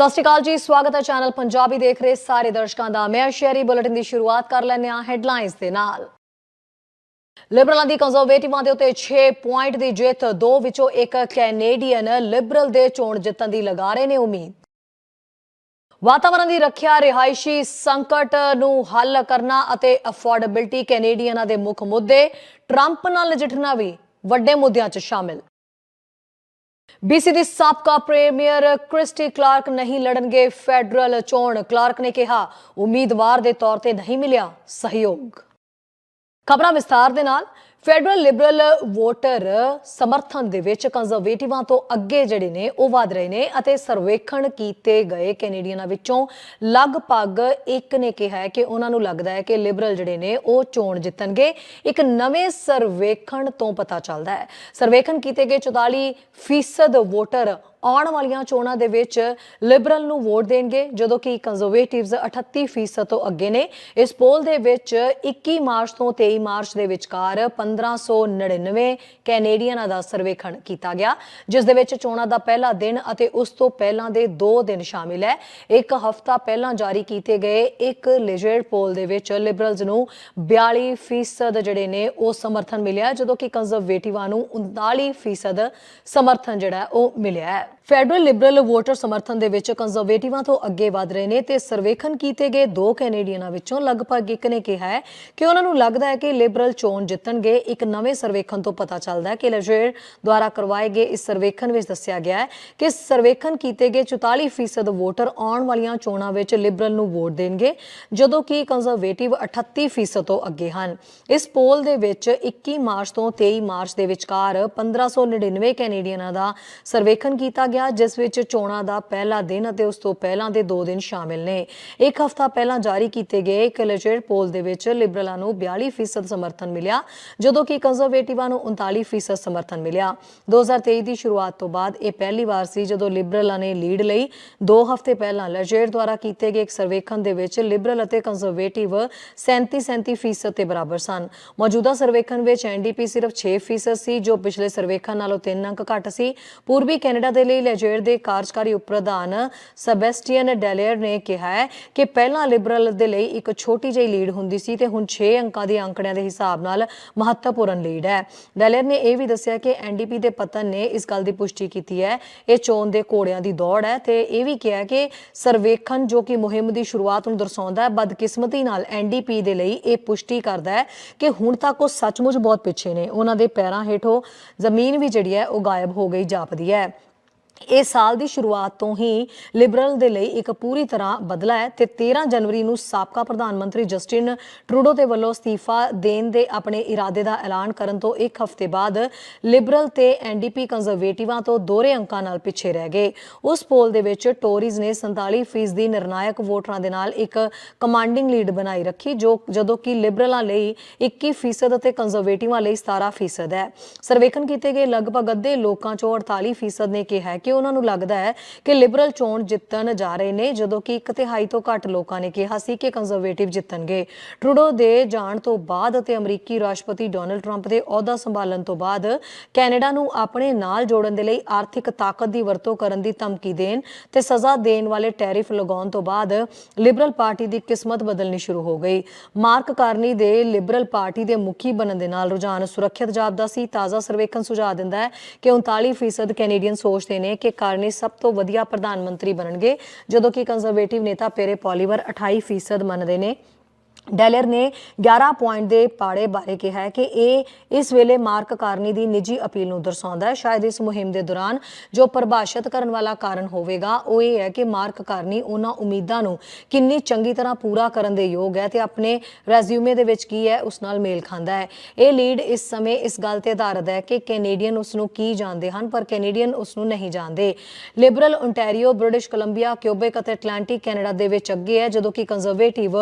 ਸਤਿ ਸ਼੍ਰੀ ਅਕਾਲ ਜੀ, ਸਵਾਗਤ ਹੈ ਚੈਨਲ ਪੰਜਾਬੀ ਦੇਖ ਰਹੇ ਸਾਰੇ ਦਰਸ਼ਕਾਂ ਦਾ। ਮੈਂ ਸ਼ਹਿਰੀ ਬੁਲੇਟਿਨ ਦੀ ਸ਼ੁਰੂਆਤ ਕਰ ਲੈਂਦੇ ਹਾਂ ਹੈਡਲਾਈਨਸ ਦੇ ਨਾਲ। ਲਿਬਰਲਾਂ ਦੀ ਕੰਜ਼ਰਵੇਟਿਵਾਂ ਦੇ ਉੱਤੇ 6 ਪੁਆਇੰਟ ਦੀ ਜਿੱਤ, ਦੋ ਵਿੱਚੋਂ ਇੱਕ ਕੈਨੇਡੀਅਨ ਲਿਬਰਲ ਦੇ ਚੋਣ ਜਿੱਤਣ ਦੀ ਲਗਾ ਰਹੇ ਨੇ ਉਮੀਦ। ਵਾਤਾਵਰਣ ਦੀ ਰੱਖਿਆ, ਰਿਹਾਇਸ਼ੀ ਸੰਕਟ ਨੂੰ ਹੱਲ ਕਰਨਾ ਅਤੇ ਅਫੋਰਡੇਬਿਲਟੀ ਕੈਨੇਡੀਅਨਾਂ ਦੇ ਮੁੱਖ ਮੁੱਦੇ, ਟਰੰਪ ਨਾਲ ਨਜਿੱਠਣਾ ਵੀ ਵੱਡੇ ਮੁੱਦਿਆਂ 'ਚ ਸ਼ਾਮਿਲ। ਬੀਸੀ ਦੀ ਸਾਬਕਾ ਪ੍ਰੀਮੀਅਰ ਕ੍ਰਿਸਟੀ ਕਲਾਰਕ ਨਹੀਂ ਲੜਨਗੇ ਫੈਡਰਲ ਚੋਣ। ਕਲਾਰਕ ਨੇ ਕਿਹਾ, ਉਮੀਦਵਾਰ ਦੇ ਤੌਰ ਤੇ ਨਹੀਂ ਮਿਲਿਆ ਸਹਿਯੋਗ। ਖਬਰਾਂ ਵਿਸਥਾਰ ਦੇ ਨਾਲ ਫੈਡਰਲ ਲਿਬਰਲ ਵੋਟਰ ਸਮਰਥਨ ਦੇ ਵਿੱਚ ਕੰਜ਼ਰਵੇਟਿਵਾਂ ਤੋਂ ਅੱਗੇ ਜਿਹੜੇ ਨੇ, ਉਹ ਵਧ ਰਹੇ ਨੇ ਅਤੇ ਸਰਵੇਖਣ ਕੀਤੇ ਗਏ ਕੈਨੇਡੀਅਨਾਂ ਵਿੱਚੋਂ ਲਗਭਗ ਇੱਕ ਨੇ ਕਿਹਾ ਹੈ ਕਿ ਉਹਨਾਂ ਨੂੰ ਲੱਗਦਾ ਹੈ ਕਿ ਲਿਬਰਲ ਜਿਹੜੇ ਨੇ, ਉਹ ਚੋਣ ਜਿੱਤਣਗੇ। ਇੱਕ ਨਵੇਂ ਸਰਵੇਖਣ ਤੋਂ ਪਤਾ ਚੱਲਦਾ ਹੈ। ਸਰਵੇਖਣ ਕੀਤੇ ਗਏ 44% ਵੋਟਰ ਆਉਣ ਵਾਲੀਆਂ ਚੋਣਾਂ ਦੇ ਵਿੱਚ ਲਿਬਰਲ ਨੂੰ ਵੋਟ ਦੇਣਗੇ, ਜਦੋਂ ਕਿ ਕੰਜ਼ਰਵੇਟਿਵਸ 38% ਤੋਂ ਅੱਗੇ ਨੇ। ਇਸ ਪੋਲ ਦੇ ਵਿੱਚ 21 ਮਾਰਚ ਤੋਂ 23 ਮਾਰਚ ਦੇ ਵਿਚਕਾਰ 1599 ਕੈਨੇਡੀਅਨਾਂ ਦਾ ਸਰਵੇਖਣ ਕੀਤਾ ਗਿਆ, ਜਿਸ ਦੇ ਵਿੱਚ ਚੋਣਾਂ ਦਾ ਪਹਿਲਾ ਦਿਨ ਅਤੇ ਉਸ ਤੋਂ ਪਹਿਲਾਂ ਦੇ 2 ਦਿਨ ਸ਼ਾਮਿਲ ਹੈ। ਇੱਕ ਹਫ਼ਤਾ ਪਹਿਲਾਂ ਜਾਰੀ ਕੀਤੇ ਗਏ ਇੱਕ ਲਿਜਰਡ ਪੋਲ ਦੇ ਵਿੱਚ ਲਿਬਰਲਸ ਨੂੰ 42% ਜਿਹੜੇ ਨੇ ਉਹ ਸਮਰਥਨ ਮਿਲਿਆ, ਜਦੋਂ ਕਿ ਕੰਜ਼ਰਵੇਟਿਵਾਂ ਨੂੰ 39% ਸਮਰਥਨ ਜਿਹੜਾ ਉਹ ਮਿਲਿਆ ਹੈ। ਫੈਡਰਲ ਲਿਬਰਲ ਵੋਟਰ ਸਮਰਥਨ ਦੇ ਵਿੱਚ ਕੰਜ਼ਰਵੇਟਿਵਾਂ ਤੋਂ ਅੱਗੇ ਵਧ ਰਹੇ ਨੇ ਤੇ ਸਰਵੇਖਣ ਕੀਤੇ ਗਏ ਦੋ ਕੈਨੇਡੀਅਨਾਂ ਵਿੱਚੋਂ ਲਗਭਗ ਇੱਕ ਨੇ ਕਿਹਾ ਹੈ ਕਿ ਉਹਨਾਂ ਨੂੰ ਲੱਗਦਾ ਹੈ ਕਿ ਲਿਬਰਲ ਚੋਣ ਜਿੱਤਣਗੇ। ਇੱਕ ਨਵੇਂ ਸਰਵੇਖਣ ਤੋਂ ਪਤਾ ਚੱਲਦਾ ਹੈ ਕਿ ਲਜੇਰ ਦੁਆਰਾ ਕਰਵਾਏ ਗਏ ਇਸ ਸਰਵੇਖਣ ਵਿੱਚ ਦੱਸਿਆ ਗਿਆ ਹੈ ਕਿ ਸਰਵੇਖਣ ਕੀਤੇ ਗਏ 44% ਵੋਟਰ ਆਉਣ ਵਾਲੀਆਂ ਚੋਣਾਂ ਵਿੱਚ ਲਿਬਰਲ ਨੂੰ ਵੋਟ ਦੇਣਗੇ, ਜਦੋਂ ਕਿ ਕੰਜ਼ਰਵੇਟਿਵ 38% ਤੋਂ ਅੱਗੇ ਹਨ। ਇਸ ਪੋਲ ਦੇ ਵਿੱਚ 21 ਮਾਰਚ ਤੋਂ 23 ਮਾਰਚ ਦੇ ਵਿਚਕਾਰ 1599 ਕੈਨੇਡੀਅਨਾਂ ਦਾ ਸਰਵੇਖਣ ਕੀਤਾ ਗਿਆ, ਜਿਸ ਵਿੱਚ ਚੋਣਾਂ ਦਾ ਪਹਿਲਾ ਦਿਨ ਅਤੇ ਉਸ ਤੋਂ ਪਹਿਲਾਂ ਦੇ 2 ਦਿਨ ਸ਼ਾਮਿਲ ਨੇ। ਇੱਕ ਹਫ਼ਤਾ ਪਹਿਲਾਂ ਜਾਰੀ ਕੀਤੇ ਗਏ ਇੱਕ ਲੈਜਰ ਪੋਲ ਦੇ ਵਿੱਚ ਲਿਬਰਲਾਂ ਨੂੰ 42% ਸਮਰਥਨ ਮਿਲਿਆ, ਜਦੋਂ ਕਿ ਕੰਜ਼ਰਵੇਟਿਵਾਂ ਨੂੰ 39% ਸਮਰਥਨ ਮਿਲਿਆ। 2023 ਦੀ ਸ਼ੁਰੂਆਤ ਤੋਂ ਬਾਅਦ ਇਹ ਪਹਿਲੀ ਵਾਰ ਸੀ ਜਦੋਂ ਲਿਬਰਲਾਂ ਨੇ ਲੀਡ ਲਈ। 2 ਹਫ਼ਤੇ ਪਹਿਲਾਂ ਲੈਜਰ ਦੁਆਰਾ ਕੀਤੇ ਗਏ ਇੱਕ ਸਰਵੇਖਣ ਦੇ ਵਿੱਚ ਲਿਬਰਲ ਅਤੇ ਕੰਜ਼ਰਵੇਟਿਵ 37-37% ਦੇ ਬਰਾਬਰ ਸਨ। ਮੌਜੂਦਾ ਸਰਵੇਖਣ ਵਿੱਚ ਐਨਡੀਪੀ ਸਿਰਫ 6% ਸੀ, ਜੋ ਪਿਛਲੇ ਸਰਵੇਖਣ ਨਾਲੋਂ 3 ਅੰਕ ਘੱਟ ਸੀ। ਪੂਰਬੀ ਕੈਨੇਡਾ ਦੇ ਲਈ ਲੈਜਰ ਦੇ ਕਾਰਜਕਾਰੀ ਉਪ ਪ੍ਰਧਾਨ ਸੈਬੈਸਟੀਅਨ ਨੇ ਕਿਹਾ ਹੈ ਕਿ ਪਹਿਲਾਂ ਲਿਬਰਲ ਦੇ ਲਈ ਇੱਕ ਛੋਟੀ ਜਿਹੀ ਲੀਡ ਹੁੰਦੀ ਸੀ ਤੇ ਹੁਣ 6 ਅੰਕਾਂ ਦੇ ਅੰਕੜਿਆਂ ਦੇ ਹਿਸਾਬ ਨਾਲ ਮਹੱਤਵਪੂਰਨ ਲੀਡ ਹੈ। ਡੈਲੀਅਰ ਨੇ ਇਹ ਵੀ ਦੱਸਿਆ ਕਿ ਐਨਡੀਪੀ ਦੇ ਪਤਨ ਨੇ ਇਸ ਗੱਲ ਦੀ ਪੁਸ਼ਟੀ ਕੀਤੀ ਹੈ। ਇਹ ਚੋਣ ਦੇ ਘੋੜਿਆਂ ਦੀ ਦੌੜ ਹੈ ਤੇ ਇਹ ਵੀ ਕਿਹਾ ਕਿ ਸਰਵੇਖਣ ਜੋ ਕਿ ਮੁਹਿੰਮ ਦੀ ਸ਼ੁਰੂਆਤ ਨੂੰ ਦਰਸਾਉਂਦਾ ਹੈ, ਬਦਕਿਸਮਤੀ ਨਾਲ ਐਨਡੀਪੀ ਦੇ ਲਈ ਇਹ ਪੁਸ਼ਟੀ ਕਰਦਾ ਹੈ ਕਿ ਹੁਣ ਤੱਕ ਉਹ ਸੱਚਮੁੱਚ ਬਹੁਤ ਪਿੱਛੇ ਨੇ। ਉਹਨਾਂ ਦੇ ਪੈਰਾਂ ਹੇਠੋਂ ਜ਼ਮੀਨ ਵੀ ਜਿਹੜੀ ਹੈ ਉਹ ਗਾਇਬ ਹੋ ਗਈ, ਜਾਪਦੀ ਹੈ। ਇਹ ਸਾਲ ਦੀ ਸ਼ੁਰੂਆਤ ਤੋਂ ਹੀ ਲਿਬਰਲ ਦੇ ਲਈ ਇੱਕ ਪੂਰੀ ਤਰ੍ਹਾਂ ਬਦਲਾ ਹੈ ਤੇ 13 ਜਨਵਰੀ ਨੂੰ ਸਾਬਕਾ ਪ੍ਰਧਾਨ ਮੰਤਰੀ ਜਸਟਿਨ ਟਰੂਡੋ ਦੇ ਵੱਲੋਂ ਅਸਤੀਫਾ ਦੇਣ ਦੇ ਆਪਣੇ ਇਰਾਦੇ ਦਾ ਐਲਾਨ ਕਰਨ ਤੋਂ ਇੱਕ ਹਫ਼ਤੇ ਬਾਅਦ ਲਿਬਰਲ ਤੇ ਐਨਡੀਪੀ ਕੰਜ਼ਰਵੇਟਿਵਾਂ ਤੋਂ ਦੋਹਰੇ ਅੰਕਾਂ ਨਾਲ ਪਿੱਛੇ ਰਹਿ ਗਏ। ਉਸ ਪੋਲ ਦੇ ਵਿੱਚ ਟੋਰੀਜ਼ ਨੇ 47% ਦੀ ਨਿਰਣਾਇਕ ਵੋਟਰਾਂ ਦੇ ਨਾਲ ਇੱਕ ਕਮਾਂਡਿੰਗ ਲੀਡ ਬਣਾਈ ਰੱਖੀ, ਜੋ ਜਦੋਂ ਕਿ ਲਿਬਰਲਾਂ ਲਈ 21% ਅਤੇ ਕੰਜ਼ਰਵੇਟਿਵਾਂ ਲਈ 17% ਹੈ। ਸਰਵੇਖਣ ਕੀਤੇ ਗਏ ਲਗਭਗ ਅੱਧੇ ਲੋਕਾਂ ਚੋਂ 48% ਨੇ ਕਿਹਾ ਕਿ ਕਿ ਉਹਨਾਂ ਨੂੰ ਲੱਗਦਾ ਹੈ ਕਿ ਲਿਬਰਲ ਚੋਣ ਜਿੱਤਣ ਜਾ ਰਹੇ ਨੇ, ਜਦੋਂ ਕਿ ਇੱਕ ਤਿਹਾਈ ਤੋਂ ਘੱਟ ਲੋਕਾਂ ਨੇ ਕਿਹਾ ਸੀ ਕਿ ਕੰਜ਼ਰਵੇਟਿਵ ਜਿੱਤਣਗੇ। ਟਰੂਡੋ ਦੇ ਜਾਣ ਤੋਂ ਬਾਅਦ ਅਤੇ ਅਮਰੀਕੀ ਰਾਸ਼ਟਰਪਤੀ ਡੋਨਲਡ ਟਰੰਪ ਦੇ ਅਹੁਦਾ ਸੰਭਾਲਣ ਤੋਂ ਬਾਅਦ ਕੈਨੇਡਾ ਨੂੰ ਆਪਣੇ ਨਾਲ ਜੋੜਨ ਦੇ ਲਈ ਆਰਥਿਕ ਤਾਕਤ ਦੀ ਵਰਤੋਂ ਕਰਨ ਦੀ ਧਮਕੀ ਦੇਣ ਤੇ ਸਜ਼ਾ ਦੇਣ ਵਾਲੇ ਟੈਰਿਫ ਲਗਾਉਣ ਤੋਂ ਬਾਅਦ ਲਿਬਰਲ ਪਾਰਟੀ ਦੀ ਕਿਸਮਤ ਬਦਲਣੀ ਸ਼ੁਰੂ ਹੋ ਗਈ। ਮਾਰਕ ਕਾਰਨੀ ਦੇ ਲਿਬਰਲ ਪਾਰਟੀ ਦੇ ਮੁਖੀ ਬਣਨ ਦੇ ਨਾਲ ਰੁਝਾਨ ਸੁਰੱਖਿਅਤ ਜਾਪਦਾ ਸੀ। ਤਾਜ਼ਾ ਸਰਵੇਖਣ ਸੁਝਾਅ ਦਿੰਦਾ ਹੈ ਕਿ 39% ਕੈਨੇਡੀਅਨ ਸੋਚਦੇ ਨੇ ਕਿ ਕਾਰਨੀ ਸਭ ਤੋਂ ਵਧੀਆ ਪ੍ਰਧਾਨ ਮੰਤਰੀ ਬਣਨਗੇ, ਜਦੋਂ ਕਿ ਕੰਜ਼ਰਵੇਟਿਵ ਨੇਤਾ ਪੇਰੇ ਪੋਲੀਵਰ 28% ਮੰਨਦੇ ਨੇ। ਡੈਲਰ ਨੇ 11 ਪੁਆਇੰਟ ਦੇ ਪਾੜੇ ਬਾਰੇ ਕਿਹਾ ਹੈ ਕਿ ਇਹ ਇਸ ਵੇਲੇ ਮਾਰਕ ਕਾਰਨੀ ਦੀ ਨਿੱਜੀ ਅਪੀਲ ਨੂੰ ਦਰਸਾਉਂਦਾ ਹੈ। ਸ਼ਾਇਦ ਇਸ ਮੁਹਿੰਮ ਦੇ ਦੌਰਾਨ ਜੋ ਪਰਿਭਾਸ਼ਿਤ ਕਰਨ ਵਾਲਾ ਕਾਰਨ ਹੋਵੇਗਾ, ਉਹ ਇਹ ਹੈ ਕਿ ਮਾਰਕ ਕਾਰਨੀ ਉਹਨਾਂ ਉਮੀਦਾਂ ਨੂੰ ਕਿੰਨੀ ਚੰਗੀ ਤਰ੍ਹਾਂ ਪੂਰਾ ਕਰਨ ਦੇ ਯੋਗ ਹੈ ਤੇ ਆਪਣੇ ਰੈਜ਼ਿਊਮੇ ਦੇ ਵਿੱਚ ਕੀ ਹੈ, ਉਸ ਨਾਲ ਮੇਲ ਖਾਂਦਾ ਹੈ। ਇਹ ਲੀਡ ਇਸ ਸਮੇਂ ਇਸ ਗੱਲ ਤੇ ਆਧਾਰਿਤ ਹੈ ਕਿ ਕੈਨੇਡੀਅਨ ਉਸ ਨੂੰ ਕੀ ਜਾਣਦੇ ਹਨ, ਪਰ ਕੈਨੇਡੀਅਨ ਉਸ ਨੂੰ ਨਹੀਂ ਜਾਣਦੇ। Liberal Ontario British Columbia, Quebec ਅਤੇ ਅਟਲਾਂਟਿਕ ਕੈਨੇਡਾ ਦੇ ਵਿੱਚ ਅੱਗੇ ਹੈ, ਜਦੋਂ ਕਿ ਕੰਜ਼ਰਵੇਟਿਵ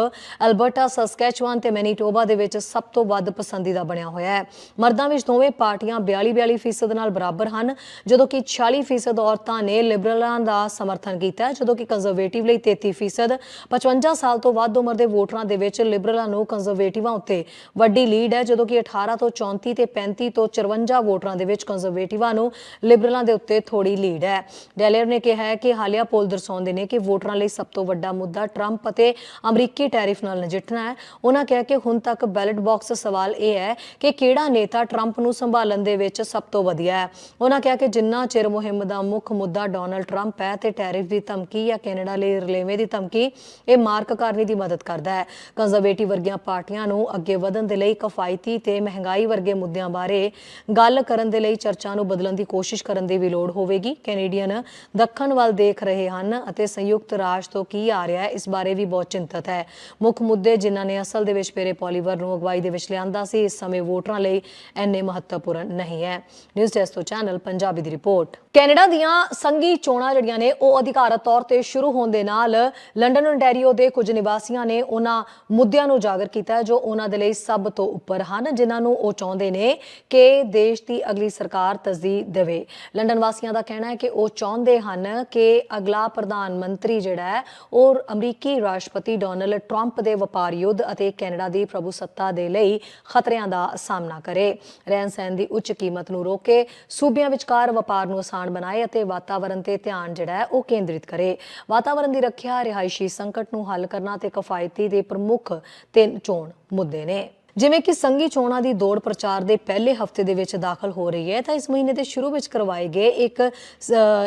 ਅਲਬਰਟਾ ਸਸਕੈਚੁਆਨ ਤੇ ਮੈਨੀਟੋਬਾ ਦੇ ਵਿੱਚ ਸਭ ਤੋਂ ਵੱਧ ਪਸੰਦੀਦਾ ਬਣਿਆ ਹੋਇਆ ਹੈ। ਮਰਦਾਂ ਵਿੱਚ ਦੋਵੇਂ ਪਾਰਟੀਆਂ 42-42% ਫੀਸਦ ਨਾਲ ਬਰਾਬਰ ਹਨ, ਜਦੋਂ ਕਿ 46% ਫੀਸਦ ਔਰਤਾਂ ਨੇ ਲਿਬਰਲਾਂ ਦਾ ਸਮਰਥਨ ਕੀਤਾ ਜਦੋਂ ਕਿ ਕੰਜ਼ਰਵੇਟਿਵ ਲਈ 33% ਫੀਸਦ। 55 ਸਾਲ ਤੋਂ ਵੱਧ ਉਮਰ ਦੇ ਵੋਟਰਾਂ ਦੇ ਵਿੱਚ ਲਿਬਰਲਾਂ ਨੂੰ ਕੰਜ਼ਰਵੇਟਿਵਾਂ ਉੱਤੇ ਵੱਡੀ ਲੀਡ ਹੈ, ਜਦੋਂ ਕਿ 18 ਤੋਂ 34 ਤੇ 35 ਤੋਂ 54 ਵੋਟਰਾਂ ਦੇ ਵਿੱਚ ਕੰਜ਼ਰਵੇਟਿਵਾਂ ਨੂੰ ਲਿਬਰਲਾਂ ਦੇ ਉੱਤੇ ਥੋੜੀ ਲੀਡ ਹੈ। ਡੈਲਰ ਨੇ ਕਿਹਾ ਹੈ ਕਿ ਹਾਲੀਆ ਪੋਲ ਦਰਸਾਉਂਦੇ ਨੇ ਕਿ ਵੋਟਰਾਂ ਲਈ ਸਭ ਤੋਂ ਵੱਡਾ ਮੁੱਦਾ ਟਰੰਪ ਅਤੇ ਅਮਰੀਕੀ ਟੈਰਿਫ ਨਾਲ ਨਜਿੱਠਣਾ ਹੈ। ਉਹਨਾਂ ਕਿਹਾ ਕਿ ਹੁਣ ਤੱਕ ਬੈਲਟ ਬਾਕਸ ਸਵਾਲ ਇਹ ਹੈ ਕਿ ਕਿਹੜਾ ਨੇਤਾ ਟਰੰਪ ਨੂੰ ਸੰਭਾਲਣ ਦੇ ਵਿੱਚ ਸਭ ਤੋਂ ਵਧੀਆ ਹੈ। ਉਹਨਾਂ ਕਿਹਾ ਕਿ ਜਿੰਨਾ ਚਿਰ ਮੁਹਿੰਮ ਦਾ ਮੁੱਖ ਮੁੱਦਾ ਡੋਨਲਡ ਟਰੰਪ ਹੈ ਤੇ ਟੈਰਿਫ ਦੀ ਧਮਕੀ ਜਾਂ ਕੈਨੇਡਾ ਲਈ ਰਲੇਵੇਂ ਦੀ ਧਮਕੀ, ਇਹ ਮਾਰਕ ਕਰਨੀ ਦੀ ਮਦਦ ਕਰਦਾ ਹੈ। ਕੰਜ਼ਰਵੇਟਿਵ ਵਰਗੀਆਂ ਪਾਰਟੀਆਂ ਨੂੰ ਅੱਗੇ ਵਧਣ ਦੇ ਲਈ ਕਫਾਇਤੀ ਤੇ ਮਹਿੰਗਾਈ ਵਰਗੇ ਮੁੱਦਿਆਂ ਬਾਰੇ ਗੱਲ ਕਰਨ ਦੇ ਲਈ ਚਰਚਾ ਨੂੰ ਬਦਲਣ ਦੀ ਕੋਸ਼ਿਸ਼ ਕਰਨ ਦੀ ਵੀ ਲੋੜ ਹੋਵੇਗੀ। ਕੈਨੇਡੀਅਨ ਦੱਖਣ ਵੱਲ ਦੇਖ ਰਹੇ ਹਨ ਅਤੇ ਸੰਯੁਕਤ ਰਾਜ ਤੋਂ ਕੀ ਆ ਰਿਹਾ ਹੈ, ਇਸ ਬਾਰੇ ਵੀ ਬਹੁਤ ਚਿੰਤਤ ਹੈ। ਮੁੱਖ ਮੁੱਦੇ ਜਿਨ੍ਹਾਂ ਨੇ ਅਸਲ ਦੇ ਵਿੱਚ ਪੇਰੇ ਪੋਲੀਵਰ ਨੂੰ ਅਗਵਾਈ ਦੇ ਵਿੱਚ ਲਿਆਂਦਾ ਸੀ, ਇਸ ਸਮੇਂ ਵੋਟਰਾਂ ਲਈ ਇੰਨੇ ਮਹੱਤਵਪੂਰਨ ਨਹੀਂ ਹੈ। ਨਿਊਜ਼ ਡੈਸਕ ਤੋਂ ਚੈਨਲ ਪੰਜਾਬੀ ਦੀ ਰਿਪੋਰਟ। ਕੈਨੇਡਾ ਦੀਆਂ ਸੰਘੀ ਚੋਣਾਂ ਜਿਹੜੀਆਂ ਨੇ, ਉਹ ਅਧਿਕਾਰਤ ਤੌਰ ਤੇ ਸ਼ੁਰੂ ਹੋਣ ਦੇ ਨਾਲ ਲੰਡਨ ontario ਦੇ ਕੁਝ ਨਿਵਾਸੀਆਂ ਨੇ ਉਹਨਾਂ ਮੁੱਦਿਆਂ ਨੂੰ ਉਜਾਗਰ ਕੀਤਾ ਜੋ ਉਹਨਾਂ ਦੇ ਲਈ ਸਭ ਤੋਂ ਉੱਪਰ ਹਨ, ਜਿਨ੍ਹਾਂ ਨੂੰ ਉਹ ਚਾਹੁੰਦੇ ਨੇ ਕਿ ਦੇਸ਼ ਦੀ ਅਗਲੀ ਸਰਕਾਰ ਤਸਦੀਕ ਦੇਵੇ। ਲੰਡਨ ਵਾਸੀਆਂ ਦਾ ਕਹਿਣਾ ਹੈ ਕਿ ਉਹ ਚਾਹੁੰਦੇ ਹਨ ਕਿ ਅਗਲਾ ਪ੍ਰਧਾਨ ਮੰਤਰੀ ਜਿਹੜਾ ਹੈ, ਉਹ ਅਮਰੀਕੀ ਰਾਸ਼ਟਰਪਤੀ ਡੋਨਲਡ ਟਰੰਪ ਦੇ ਵਪਾਰੀ ਯੁੱਧ ਅਤੇ ਕੈਨੇਡਾ ਦੀ ਪ੍ਰਭੂ ਸੱਤਾ ਦੇ ਲਈ ਖਤਰਿਆਂ ਦਾ ਸਾਹਮਣਾ ਕਰੇ। ਰਹਿਣ ਸਹਿਣ ਦੀ ਉੱਚ ਕੀਮਤ ਨੂੰ ਰੋਕੇ, ਸੂਬਿਆਂ ਵਿਚਕਾਰ ਵਪਾਰ ਨੂੰ ਆਸਾਨ ਬਣਾਏ ਅਤੇ ਵਾਤਾਵਰਣ ਤੇ ਧਿਆਨ ਜਿਹੜਾ ਹੈ ਉਹ ਕੇਂਦਰਿਤ ਕਰੇ। ਵਾਤਾਵਰਣ ਦੀ ਰੱਖਿਆ, ਰਿਹਾਇਸ਼ੀ ਸੰਕਟ ਨੂੰ ਹੱਲ ਕਰਨਾ ਤੇ ਕਿਫਾਇਤੀ ਦੇ ਪ੍ਰਮੁੱਖ ਤਿੰਨ ਚੋਣ ਮੁੱਦੇ ਨੇ। ਜਿਵੇਂ ਕਿ ਸੰਘੀ ਚੋਣਾਂ ਦੀ ਦੌੜ ਪ੍ਰਚਾਰ ਦੇ ਪਹਿਲੇ ਹਫ਼ਤੇ ਦੇ ਵਿੱਚ ਦਾਖਲ ਹੋ ਰਹੀ ਹੈ, ਤਾਂ ਇਸ ਮਹੀਨੇ ਦੇ ਸ਼ੁਰੂ ਵਿੱਚ ਕਰਵਾਏ ਗਏ ਇੱਕ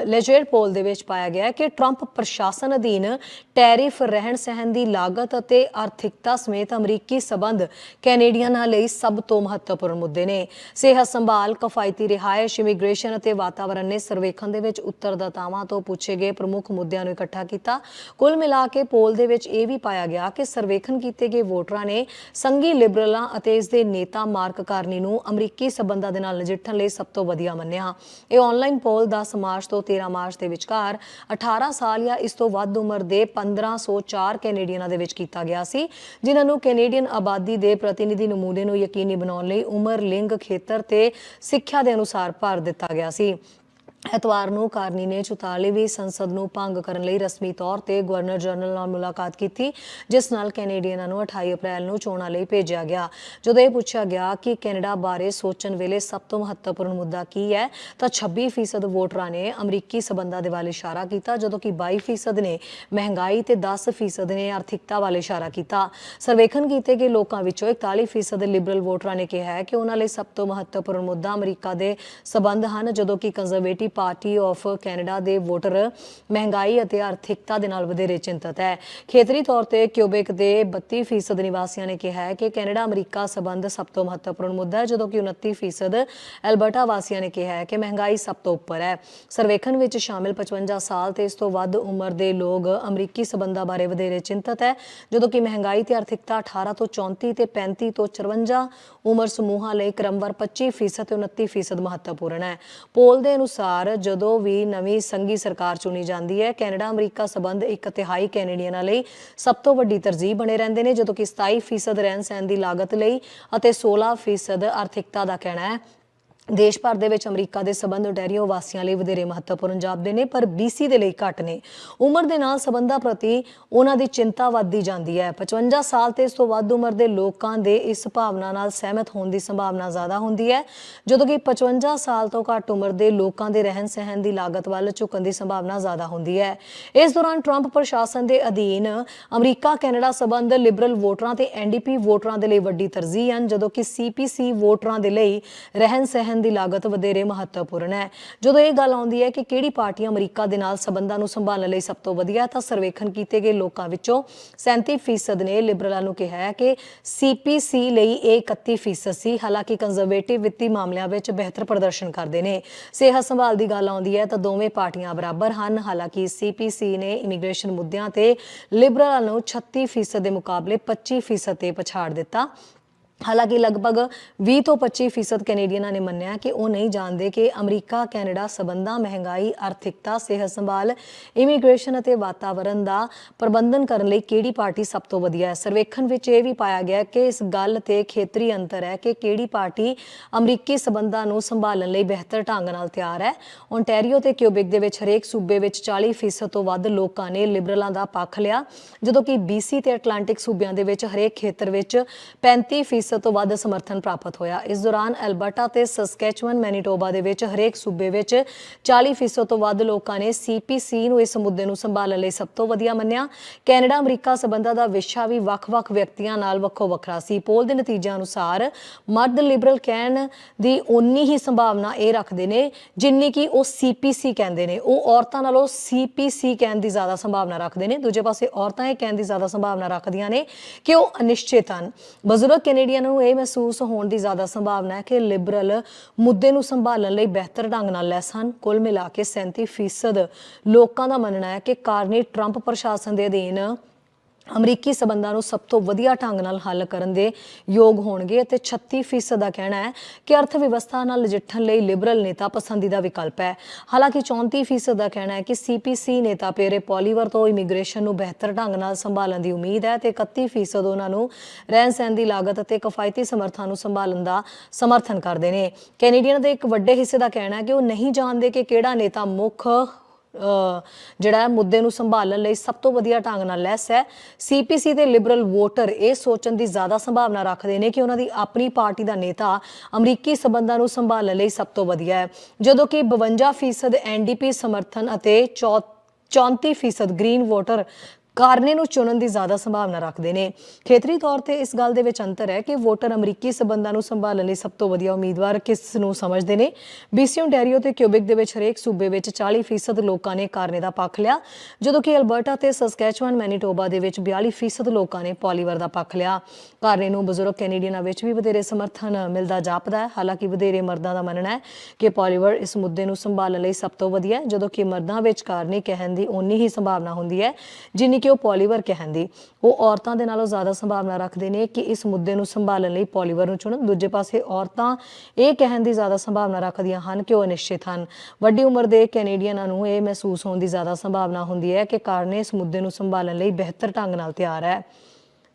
ਲੈਜਰ ਪੋਲ ਦੇ ਵਿੱਚ ਪਾਇਆ ਗਿਆ ਕਿ ਟਰੰਪ ਪ੍ਰਸ਼ਾਸਨ ਅਧੀਨ ਟੈਰਿਫ ਰਹਿਣ ਸਹਿਣ ਦੀ ਲਾਗਤ ਅਤੇ ਆਰਥਿਕਤਾ ਸਮੇਤ ਅਮਰੀਕੀ ਸਬੰਧ ਕੈਨੇਡੀਅਨਾਂ ਲਈ ਸਭ ਤੋਂ ਮਹੱਤਵਪੂਰਨ ਮੁੱਦੇ ਨੇ। ਸਿਹਤ ਸੰਭਾਲ, ਕਫਾਇਤੀ ਰਿਹਾਇਸ਼, ਇਮੀਗ੍ਰੇਸ਼ਨ ਅਤੇ ਵਾਤਾਵਰਣ ਨੇ ਸਰਵੇਖਣ ਦੇ ਵਿੱਚ ਉੱਤਰਦਾਤਾਵਾਂ ਤੋਂ ਪੁੱਛੇ ਗਏ ਪ੍ਰਮੁੱਖ ਮੁੱਦਿਆਂ ਨੂੰ ਇਕੱਠਾ ਕੀਤਾ। ਕੁੱਲ ਮਿਲਾ ਕੇ ਪੋਲ ਦੇ ਵਿੱਚ ਇਹ ਵੀ ਪਾਇਆ ਗਿਆ ਕਿ ਸਰਵੇਖਣ ਕੀਤੇ ਗਏ ਵੋਟਰਾਂ ਨੇ ਸੰਘੀ ਲਿਬਰਲਾਂ ਅਤੇ ਇਸ ਦੇ ਨੇਤਾ ਮਾਰਕ ਕਾਰਨੀ ਨੂੰ ਅਮਰੀਕੀ ਸਬੰਧਾਂ ਦੇ ਨਾਲ ਨਜਿੱਠਣ ਲਈ ਸਭ ਤੋਂ ਵਧੀਆ ਮੰਨਿਆ। ਇਹ ਆਨਲਾਈਨ ਪੋਲ 10 ਮਾਰਚ ਤੋਂ 13 ਮਾਰਚ ਦੇ ਵਿਚਕਾਰ 18 ਸਾਲ ਜਾਂ ਇਸ ਤੋਂ ਵੱਧ ਉਮਰ ਦੇ 1504 ਕੈਨੇਡੀਅਨਾਂ ਦੇ ਵਿੱਚ ਕੀਤਾ ਗਿਆ ਸੀ, ਜਿਨ੍ਹਾਂ ਨੂੰ ਕੈਨੇਡੀਅਨ ਆਬਾਦੀ ਦੇ ਪ੍ਰਤੀਨਿਧੀ ਨਮੂਨੇ ਨੂੰ ਯਕੀਨੀ ਬਣਾਉਣ ਲਈ ਉਮਰ, ਲਿੰਗ, ਖੇਤਰ ਤੇ ਸਿੱਖਿਆ ਦੇ ਅਨੁਸਾਰ ਭਰ ਦਿੱਤਾ ਗਿਆ ਸੀ। ਐਤਵਾਰ ਨੂੰ ਕਾਰਨੀ ਨੇ 44ਵੀਂ ਸੰਸਦ ਨੂੰ ਭੰਗ ਕਰਨ ਲਈ ਰਸਮੀ ਤੌਰ ਤੇ ਗਵਰਨਰ ਜਨਰਲ ਨਾਲ ਮੁਲਾਕਾਤ ਕੀਤੀ, ਜਿਸ ਨਾਲ ਕੈਨੇਡੀਅਨਾਂ ਨੂੰ 28 ਅਪ੍ਰੈਲ ਨੂੰ ਚੋਣਾਂ ਲਈ ਭੇਜਿਆ ਗਿਆ। ਜਦੋਂ ਇਹ ਪੁੱਛਿਆ ਗਿਆ ਕਿ ਕੈਨੇਡਾ ਬਾਰੇ ਸੋਚਣ ਵੇਲੇ ਸਭ ਤੋਂ ਮਹੱਤਵਪੂਰਨ ਮੁੱਦਾ ਕੀ ਹੈ, ਤਾਂ 26% ਵੋਟਰਾਂ ਨੇ ਅਮਰੀਕੀ ਸਬੰਧਾਂ ਦੇ ਵੱਲ ਇਸ਼ਾਰਾ ਕੀਤਾ, ਜਦੋਂ ਕਿ 22% ਨੇ ਮਹਿੰਗਾਈ ਤੇ 10% ਨੇ ਆਰਥਿਕਤਾ ਵੱਲ ਇਸ਼ਾਰਾ ਕੀਤਾ। ਸਰਵੇਖਣ ਕੀਤੇ ਗਏ ਲੋਕਾਂ ਵਿੱਚੋਂ 41% ਲਿਬਰਲ ਵੋਟਰਾਂ ਨੇ ਕਿਹਾ ਹੈ ਕਿ ਉਹਨਾਂ ਲਈ ਸਭ ਤੋਂ ਮਹੱਤਵਪੂਰਨ ਮੁੱਦਾ ਅਮਰੀਕਾ ਦੇ ਸਬੰਧ ਹਨ, ਜਦੋਂ ਕਿ ਕੰਜ਼ਰਵੇਟਿਵ ਪਾਰਟੀ ਆਫ ਕੈਨੇਡਾ ਦੇ ਵੋਟਰ ਮਹਿੰਗਾਈ ਅਤੇ ਆਰਥਿਕਤਾ ਦੇ ਨਾਲ ਵਧੇਰੇ ਚਿੰਤਤ ਹੈ। ਖੇਤਰੀ ਤੌਰ ਤੇ ਕਿਊਬਿਕ ਦੇ 32% ਨਿਵਾਸੀਆਂ ਨੇ ਕਿਹਾ ਹੈ ਕਿ ਕੈਨੇਡਾ ਅਮਰੀਕਾ ਸਬੰਧ ਸਭ ਤੋਂ ਮਹੱਤਵਪੂਰਨ ਮੁੱਦਾ ਹੈ, ਜਦੋਂ ਕਿ 29% ਐਲਬਰਟਾ ਵਾਸੀਆਂ ਨੇ ਕਿਹਾ ਹੈ ਕਿ ਮਹਿੰਗਾਈ ਸਭ ਤੋਂ ਉੱਪਰ ਹੈ। ਸਰਵੇਖਣ ਵਿੱਚ ਸ਼ਾਮਿਲ 55 ਸਾਲ ਤੇ ਇਸ ਤੋਂ ਵੱਧ ਉਮਰ ਦੇ ਲੋਕ ਅਮਰੀਕੀ ਸਬੰਧਾਂ ਬਾਰੇ ਵਧੇਰੇ ਚਿੰਤਤ ਹੈ, ਜਦੋਂ ਕਿ ਮਹਿੰਗਾਈ ਤੇ ਆਰਥਿਕਤਾ 18 ਤੋਂ 34 ਤੇ 35 ਤੋਂ 54 ਉਮਰ ਸਮੂਹਾਂ ਲਈ ਕ੍ਰਮਵਾਰ 25% ਤੇ 29% ਮਹੱਤਵਪੂਰਨ ਹੈ। ਪੋਲ ਦੇ ਅਨੁਸਾਰ ਜਦੋਂ ਵੀ ਨਵੀਂ ਸੰਘੀ ਸਰਕਾਰ ਚੁਣੀ ਜਾਂਦੀ ਹੈ, ਕੈਨੇਡਾ, ਅਮਰੀਕਾ ਸਬੰਧ ਇੱਕ ਤਿਹਾਈ ਕੈਨੇਡੀਅਨਾਂ ਲਈ ਸਭ ਤੋਂ ਵੱਡੀ ਤਰਜੀਹ ਬਣੇ ਰਹਿੰਦੇ ਨੇ, ਜਦੋਂ ਕਿ 27% ਰਹਿਣ ਸਹਿਣ ਦੀ ਲਾਗਤ ਲਈ ਅਤੇ 16% ਆਰਥਿਕਤਾ ਦਾ ਕਹਿਣਾ ਹੈ। ਦੇਸ਼ ਭਰ ਦੇ ਵਿੱਚ ਅਮਰੀਕਾ ਦੇ ਸਬੰਧ ontario ਵਾਸੀਆਂ ਲਈ ਵਧੇਰੇ ਮਹੱਤਵਪੂਰਨ ਜਾਪਦੇ ਨੇ, ਪਰ BC ਦੇ ਲਈ ਘੱਟ ਨੇ। ਉਮਰ ਦੇ ਨਾਲ ਸਬੰਧਾਂ ਪ੍ਰਤੀ ਉਹਨਾਂ ਦੀ ਚਿੰਤਾ ਵੱਧਦੀ ਜਾਂਦੀ ਹੈ। 55 ਸਾਲ ਤੇ ਇਸ ਤੋਂ ਵੱਧ ਉਮਰ ਦੇ ਲੋਕਾਂ ਦੇ ਇਸ ਭਾਵਨਾ ਨਾਲ ਸਹਿਮਤ ਹੋਣ ਦੀ ਸੰਭਾਵਨਾ ਜ਼ਿਆਦਾ ਹੁੰਦੀ ਹੈ। ਜਦੋਂ ਕਿ 55 ਸਾਲ ਤੋਂ ਘੱਟ ਉਮਰ ਦੇ ਲੋਕਾਂ ਦੇ ਰਹਿਣ ਸਹਿਣ ਦੀ ਲਾਗਤ ਵੱਲ ਝੁਕਣ ਦੀ ਸੰਭਾਵਨਾ ਜ਼ਿਆਦਾ ਹੁੰਦੀ ਹੈ। ਇਸ ਦੌਰਾਨ ਟਰੰਪ ਪ੍ਰਸ਼ਾਸਨ ਦੇ ਅਧੀਨ ਅਮਰੀਕਾ, ਕੈਨੇਡਾ ਸਬੰਧ ਲਿਬਰਲ ਵੋਟਰਾਂ ਤੇ ਐਨਡੀਪੀ ਵੋਟਰਾਂ ਦੇ ਲਈ ਵੱਡੀ ਤਰਜੀਹ ਹਨ। ਜਦੋਂ ਕਿ ਸੀਪੀਸੀ ਵੋਟਰਾਂ ਦੇ ਲਈ ਰਹਿਣ ਸਹਿਣ ਰਹਿਣ ਦੀ ਲਾਗਤ ਵਧੇਰੇ ਮਹੱਤਵਪੂਰਨ ਹੈ। ਜਦੋਂ ਇਹ ਗੱਲ ਆਉਂਦੀ ਹੈ ਕਿ ਕਿਹੜੀ ਪਾਰਟੀ ਅਮਰੀਕਾ ਦੇ ਨਾਲ ਸਬੰਧਾਂ ਨੂੰ ਸੰਭਾਲਣ ਲਈ ਸਭ ਤੋਂ ਵਧੀਆ ਤਾਂ ਸਰਵੇਖਣ ਕੀਤੇ ਗਏ ਲੋਕਾਂ ਵਿੱਚੋਂ 37% ਨੇ ਲਿਬਰਲਾਂ ਨੂੰ ਕਿਹਾ ਹੈ ਕਿ ਸੀਪੀਸੀ ਲਈ ਇਹ 31% ਸੀ। ਹਾਲਾਂਕਿ ਕੰਜ਼ਰਵੇਟਿਵ ਵਿੱਤੀ ਮਾਮਲਿਆਂ ਵਿੱਚ ਬਿਹਤਰ ਪ੍ਰਦਰਸ਼ਨ ਕਰਦੇ ਨੇ। ਸਿਹਤ ਸੰਭਾਲ ਦੀ ਗੱਲ ਆਉਂਦੀ ਹੈ ਤਾਂ ਦੋਵੇਂ ਪਾਰਟੀਆਂ ਬਰਾਬਰ ਹਨ। ਹਾਲਾਂਕਿ ਸੀਪੀਸੀ ਨੇ ਇਮੀਗ੍ਰੇਸ਼ਨ ਮੁੱਦਿਆਂ ਤੇ ਲਿਬਰਲਾਂ ਨੂੰ 36% ਦੇ ਮੁਕਾਬਲੇ 25% ਤੇ ਪਛਾੜ ਦਿੱਤਾ। ਹਾਲਾਂਕਿ ਲਗਭਗ 20 ਤੋਂ 25% ਫੀਸਦ ਕੈਨੇਡੀਅਨਾਂ ਨੇ ਮੰਨਿਆ ਕਿ ਉਹ ਨਹੀਂ ਜਾਣਦੇ ਕਿ ਅਮਰੀਕਾ, ਕੈਨੇਡਾ ਸਬੰਧਾਂ ਮਹਿੰਗਾਈ, ਆਰਥਿਕਤਾ, ਸਿਹਤ ਸੰਭਾਲ, ਇਮੀਗ੍ਰੇਸ਼ਨ ਅਤੇ ਵਾਤਾਵਰਣ ਦਾ ਪ੍ਰਬੰਧਨ ਕਰਨ ਲਈ ਕਿਹੜੀ ਪਾਰਟੀ ਸਭ ਤੋਂ ਵਧੀਆ ਹੈ? ਸਰਵੇਖਣ ਵਿੱਚ ਇਹ ਵੀ ਪਾਇਆ ਗਿਆ ਕਿ ਇਸ ਗੱਲ ਤੇ ਖੇਤਰੀ ਅੰਤਰ ਹੈ ਕਿ ਕਿਹੜੀ ਪਾਰਟੀ ਅਮਰੀਕੀ ਸਬੰਧਾਂ ਨੂੰ ਸੰਭਾਲਣ ਲਈ ਬਿਹਤਰ ਢੰਗ ਨਾਲ ਤਿਆਰ ਹੈ। ਓਨਟਾਰੀਓ ਤੇ ਕਿਊਬਿਕ ਦੇ ਵਿੱਚ ਹਰੇਕ ਸੂਬੇ ਵਿੱਚ 40% ਫੀਸਦ ਤੋਂ ਵੱਧ ਲੋਕਾਂ ਨੇ ਲਿਬਰਲਾਂ ਦਾ ਪੱਖ ਲਿਆ, ਜਦੋਂ ਕਿ BC ਤੇ ਅਟਲਾਂਟਿਕ ਸੂਬਿਆਂ ਦੇ ਵਿੱਚ ਹਰੇਕ ਖੇਤਰ ਵਿੱਚ 35% ਤੋਂ ਵੱਧ ਸਮਰਥਨ ਪ੍ਰਾਪਤ ਹੋਇਆ। ਇਸ ਦੌਰਾਨ ਐਲਬਰਟਾ ਤੇ ਸਸਕੈਚੁਅਨ ਮੈਨੀਟੋਬਾ ਦੇ ਵਿੱਚ ਹਰੇਕ ਸੂਬੇ ਵਿੱਚ 40% ਤੋਂ ਵੱਧ ਲੋਕਾਂ ਨੇ CPC ਨੂੰ ਇਸ ਮੁੱਦੇ ਨੂੰ ਸੰਭਾਲਣ ਲਈ ਸਭ ਤੋਂ ਵਧੀਆ ਮੰਨਿਆ। ਕੈਨੇਡਾ, ਅਮਰੀਕਾ ਸਬੰਧਾਂ ਦਾ ਵਿਸ਼ਾ ਵੀ ਵੱਖ-ਵੱਖ ਵਿਅਕਤੀਆਂ ਨਾਲ ਵੱਖੋ ਵੱਖਰਾ ਸੀ। ਪੋਲ ਦੇ ਨਤੀਜਿਆਂ ਅਨੁਸਾਰ ਮਰਦ ਲਿਬਰਲ ਕਹਿਣ ਦੀ ਓਨੀ ਹੀ ਸੰਭਾਵਨਾ ਇਹ ਰੱਖਦੇ ਨੇ ਜਿੰਨੀ ਕਿ ਉਹ CPC ਕਹਿੰਦੇ ਨੇ। ਉਹ ਔਰਤਾਂ ਨਾਲੋਂ CPC ਕਹਿਣ ਦੀ ਜ਼ਿਆਦਾ ਸੰਭਾਵਨਾ ਰੱਖਦੇ ਨੇ। ਦੂਜੇ ਪਾਸੇ ਔਰਤਾਂ ਇਹ ਕਹਿਣ ਦੀ ਜ਼ਿਆਦਾ ਸੰਭਾਵਨਾ ਰੱਖਦੀਆਂ ਨੇ ਕਿ ਉਹ ਅਨਿਸ਼ਚਿਤ ਹਨ। ਬਜ਼ੁਰਗ ਕੈਨੇਡੀਅਨ ਨੂੰ ਇਹ ਮਹਿਸੂਸ ਹੋਣ ਦੀ ਜ਼ਿਆਦਾ ਸੰਭਾਵਨਾ ਹੈ ਕਿ ਲਿਬਰਲ ਮੁੱਦੇ ਨੂੰ ਸੰਭਾਲਣ ਲਈ ਬਿਹਤਰ ਢੰਗ ਨਾਲ ਲੈਸ ਹਨ। ਕੁੱਲ ਮਿਲਾ ਕੇ 37% ਫੀਸਦ ਲੋਕਾਂ ਦਾ ਮੰਨਣਾ ਹੈ ਕਿ ਕਾਰਨੀ ਟਰੰਪ ਪ੍ਰਸ਼ਾਸਨ ਦੇ ਅਧੀਨ ਅਮਰੀਕੀ ਸਬੰਧਾਂ ਨੂੰ ਸਭ ਤੋਂ ਵਧੀਆ ਢੰਗ ਨਾਲ ਹੱਲ ਕਰਨ ਦੇ ਯੋਗ ਹੋਣਗੇ ਅਤੇ 36% ਦਾ ਕਹਿਣਾ ਹੈ ਕਿ ਅਰਥ ਵਿਵਸਥਾ ਨਾਲ ਨਜਿੱਠਣ ਲਈ ਲਿਬਰਲ ਨੇਤਾ ਪਸੰਦੀਦਾ ਵਿਕਲਪ ਹੈ। ਹਾਲਾਂਕਿ 34% ਦਾ ਕਹਿਣਾ ਹੈ ਕਿ CPC ਨੇਤਾ ਪੇਰੇ ਪੋਲੀਵਰ ਤੋਂ ਇਮੀਗ੍ਰੇਸ਼ਨ ਨੂੰ ਬਿਹਤਰ ਢੰਗ ਨਾਲ ਸੰਭਾਲਣ ਦੀ ਉਮੀਦ ਹੈ ਤੇ 31% ਉਹਨਾਂ ਨੂੰ ਰਹਿਣ ਸਹਿਣ ਦੀ ਲਾਗਤ ਅਤੇ ਕਿਫਾਇਤੀ ਸਮਰਥਾਂ ਨੂੰ ਸੰਭਾਲਣ ਦਾ ਸਮਰਥਨ ਕਰਦੇ ਨੇ। ਕੈਨੇਡੀਅਨ ਦੇ ਇੱਕ ਵੱਡੇ ਹਿੱਸੇ ਦਾ ਕਹਿਣਾ ਹੈ ਕਿ ਉਹ ਨਹੀਂ ਜਾਣਦੇ ਕਿ ਕਿਹੜਾ ਨੇਤਾ ਮੁੱਖ ਜਿਹੜਾ ਮੁੱਦੇ ਨੂੰ ਸੰਭਾਲਣ ਲਈ ਸਭ ਤੋਂ ਵਧੀਆ ਢੰਗ ਨਾਲ ਲੈਸ ਹੈ। ਸੀਪੀਸੀ ਦੇ ਲਿਬਰਲ ਵੋਟਰ ਇਹ ਸੋਚਣ ਦੀ ਜ਼ਿਆਦਾ ਸੰਭਾਵਨਾ ਰੱਖਦੇ ਨੇ ਕਿ ਉਹਨਾਂ ਦੀ ਆਪਣੀ ਪਾਰਟੀ ਦਾ ਨੇਤਾ ਅਮਰੀਕੀ ਸਬੰਧਾਂ ਨੂੰ ਸੰਭਾਲਣ ਲਈ ਸਭ ਤੋਂ ਵਧੀਆ ਹੈ। ਜਦੋਂ ਕਿ 52% ਐਨਡੀਪੀ ਸਮਰਥਨ ਅਤੇ 34% ਗ੍ਰੀਨ ਵੋਟਰ ਕਾਰਨੇ ਨੂੰ ਚੁਣਨ ਦੀ ਜ਼ਿਆਦਾ ਸੰਭਾਵਨਾ ਰੱਖਦੇ ਨੇ। ਖੇਤਰੀ ਤੌਰ ਤੇ ਇਸ ਗੱਲ ਦੇ ਵਿੱਚ ਅੰਤਰ ਹੈ ਕਿ ਵੋਟਰ ਅਮਰੀਕੀ ਸਬੰਧਾਂ ਨੂੰ ਸੰਭਾਲਣ ਲਈ ਸਭ ਤੋਂ ਵਧੀਆ ਉਮੀਦਵਾਰ ਕਿਸ ਨੂੰ ਸਮਝਦੇ ਨੇ? BC ਡੈਰੀਓ ਤੇ ਕਿਊਬਿਕ ਦੇ ਵਿੱਚ ਹਰੇਕ ਸੂਬੇ ਵਿੱਚ 40% ਲੋਕਾਂ ਨੇ ਕਾਰਨੇ ਦਾ ਪੱਖ ਲਿਆ, ਜਦੋਂ ਕਿ ਅਲਬਰਟਾ ਤੇ ਸਸਕੈਚੁਅਨ ਮੈਨੀਟੋਬਾ ਦੇ ਵਿੱਚ 42% ਲੋਕਾਂ ਨੇ ਪੋਲੀਵਰ ਦਾ ਪੱਖ ਲਿਆ। ਕਾਰਨੇ ਨੂੰ ਬਜ਼ੁਰਗ ਕੈਨੇਡੀਅਨਾਂ ਵਿੱਚ ਵੀ ਵਧੇਰੇ ਸਮਰਥਨ ਮਿਲਦਾ ਜਾਪਦਾ ਹੈ। ਹਾਲਾਂਕਿ ਵਧੇਰੇ ਮਰਦਾਂ ਦਾ ਮੰਨਣਾ ਹੈ ਕਿ ਪੋਲੀਵਰ ਇਸ ਮੁੱਦੇ ਨੂੰ ਸੰਭਾਲਣ ਲਈ ਸਭ ਤੋਂ ਵਧੀਆ ਹੈ, ਜਦੋਂ ਕਿ ਮਰਦਾਂ ਵਿੱਚ ਕਾਰਨੇ ਕਹਿਣ ਦੀ ਓਨੀ ਹੀ ਸੰਭਾਵਨਾ ਹੁੰਦੀ ਹੈ, ਜਿੰਨੀ ਕਿ ਉਹ ਪੋਲੀਵਰ ਕਹਿਣ ਉਹ ਔਰਤਾਂ ਦੇ ਨਾਲੋਂ ਜ਼ਿਆਦਾ ਸੰਭਾਵਨਾ ਰੱਖਦੇ ਨੇ ਕਿ ਇਸ ਮੁੱਦੇ ਨੂੰ ਸੰਭਾਲਣ ਲਈ ਪੋਲੀਵਰ ਨੂੰ ਚੁਣਨ। ਦੂਜੇ ਪਾਸੇ ਔਰਤਾਂ ਇਹ ਕਹਿਣ ਦੀ ਜ਼ਿਆਦਾ ਸੰਭਾਵਨਾ ਰੱਖਦੀਆਂ ਹਨ ਕਿ ਉਹ ਅਨਿਸ਼ਚਿਤ ਹਨ। ਵੱਡੀ ਉਮਰ ਦੇ ਕੈਨੇਡੀਅਨਾਂ ਨੂੰ ਇਹ ਮਹਿਸੂਸ ਹੋਣ ਦੀ ਜ਼ਿਆਦਾ ਸੰਭਾਵਨਾ ਹੁੰਦੀ ਹੈ ਕਿ ਕਾਰਨੇ ਇਸ ਮੁੱਦੇ ਨੂੰ ਸੰਭਾਲਣ ਲਈ ਬਿਹਤਰ ਢੰਗ ਨਾਲ ਤਿਆਰ ਹੈ।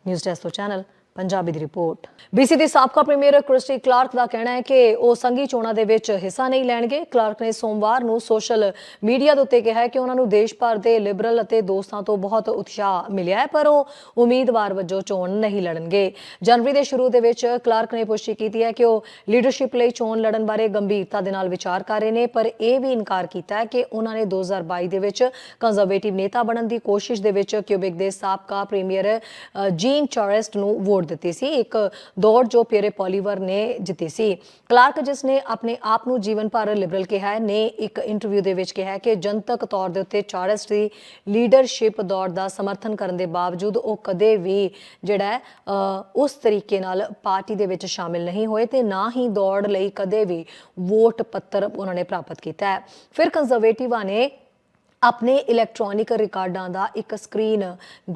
ਨਿਊਜ਼ ਡੈਸਕ ਤੋਂ ਚੈਨਲ ਪੰਜਾਬੀ ਦੀ ਰਿਪੋਰਟ। BC ਦੇ ਸਾਬਕਾ ਪ੍ਰੀਮੀਅਰ ਕ੍ਰਿਸਟੀ ਕਲਾਰਕ ਦਾ ਕਹਿਣਾ ਹੈ ਕਿ ਉਹ ਸੰਘੀ ਚੋਣਾਂ ਦੇ ਵਿੱਚ ਹਿੱਸਾ ਨਹੀਂ ਲੈਣਗੇ। ਕਲਾਰਕ ਨੇ ਸੋਮਵਾਰ ਨੂੰ ਸੋਸ਼ਲ ਮੀਡੀਆ ਦੇ ਉੱਤੇ ਕਿਹਾ ਕਿ ਉਹਨਾਂ ਨੂੰ ਦੇਸ਼ ਭਰ ਦੇ ਲਿਬਰਲ ਅਤੇ ਦੋਸਤਾਂ ਤੋਂ ਬਹੁਤ ਉਤਸ਼ਾਹ ਮਿਲਿਆ ਹੈ, ਪਰ ਉਹ ਉਮੀਦਵਾਰ ਵਜੋਂ ਚੋਣ ਨਹੀਂ ਲੜਨਗੇ। ਜਨਵਰੀ ਦੇ ਸ਼ੁਰੂ ਦੇ ਵਿੱਚ ਕਲਾਰਕ ਨੇ ਪੁਸ਼ਟੀ ਕੀਤੀ ਹੈ ਕਿ ਉਹ ਲੀਡਰਸ਼ਿਪ ਲਈ ਚੋਣ ਲੜਨ ਬਾਰੇ ਗੰਭੀਰਤਾ ਦੇ ਨਾਲ ਵਿਚਾਰ ਕਰ ਰਹੇ ਨੇ, ਪਰ ਇਹ ਵੀ ਇਨਕਾਰ ਕੀਤਾ ਹੈ ਕਿ ਉਹਨਾਂ ਨੇ 2022 ਦੇ ਵਿੱਚ ਕੰਜ਼ਰਵੇਟਿਵ ਨੇਤਾ ਬਣਨ ਦੀ ਕੋਸ਼ਿਸ਼ ਦੇ ਵਿੱਚ ਕਿਊਬਿਕ ਦੇ ਸਾਬਕਾ ਪ੍ਰੀਮੀਅਰ ਜੀਨ ਚਾਰੈਸਟ ਨੂੰ ਵੋਟ ਦਿੱਤੀ ਸੀ। ਇੱਕ ਦੌੜ ਜੋ ਪੀਰੇ ਪੋਲੀਵਰ ਨੇ ਜਿੱਤੀ ਸੀ। ਕਲਾਰਕ ਜਿਸ ਨੇ ਆਪਣੇ ਆਪ ਨੂੰ ਜੀਵਨ ਭਰ ਲਿਬਰਲ ਕਿਹਾ ਹੈ, ਨੇ ਇੱਕ ਇੰਟਰਵਿਊ ਦੇ ਵਿੱਚ ਕਿਹਾ ਕਿ ਜਨਤਕ ਤੌਰ ਦੇ ਉੱਤੇ ਚਾਰੈਸਟ ਦੀ ਲੀਡਰਸ਼ਿਪ ਦੌੜ ਦਾ ਸਮਰਥਨ ਕਰਨ ਦੇ ਬਾਵਜੂਦ ਉਹ ਕਦੇ ਵੀ ਜਿਹੜਾ ਉਸ ਤਰੀਕੇ ਨਾਲ ਪਾਰਟੀ ਦੇ ਵਿੱਚ ਸ਼ਾਮਿਲ ਨਹੀਂ ਹੋਏ ਤੇ ਨਾ ਹੀ ਦੌੜ ਲਈ ਕਦੇ ਵੀ ਵੋਟ ਪੱਤਰ ਉਹਨਾਂ ਨੇ ਪ੍ਰਾਪਤ ਕੀਤਾ ਹੈ। ਫਿਰ ਕੰਜ਼ਰਵੇਟਿਵਾਂ ਨੇ ਆਪਣੇ ਇਲੈਕਟ੍ਰੋਨਿਕ ਰਿਕਾਰਡਾਂ ਦਾ ਇੱਕ ਸਕਰੀਨ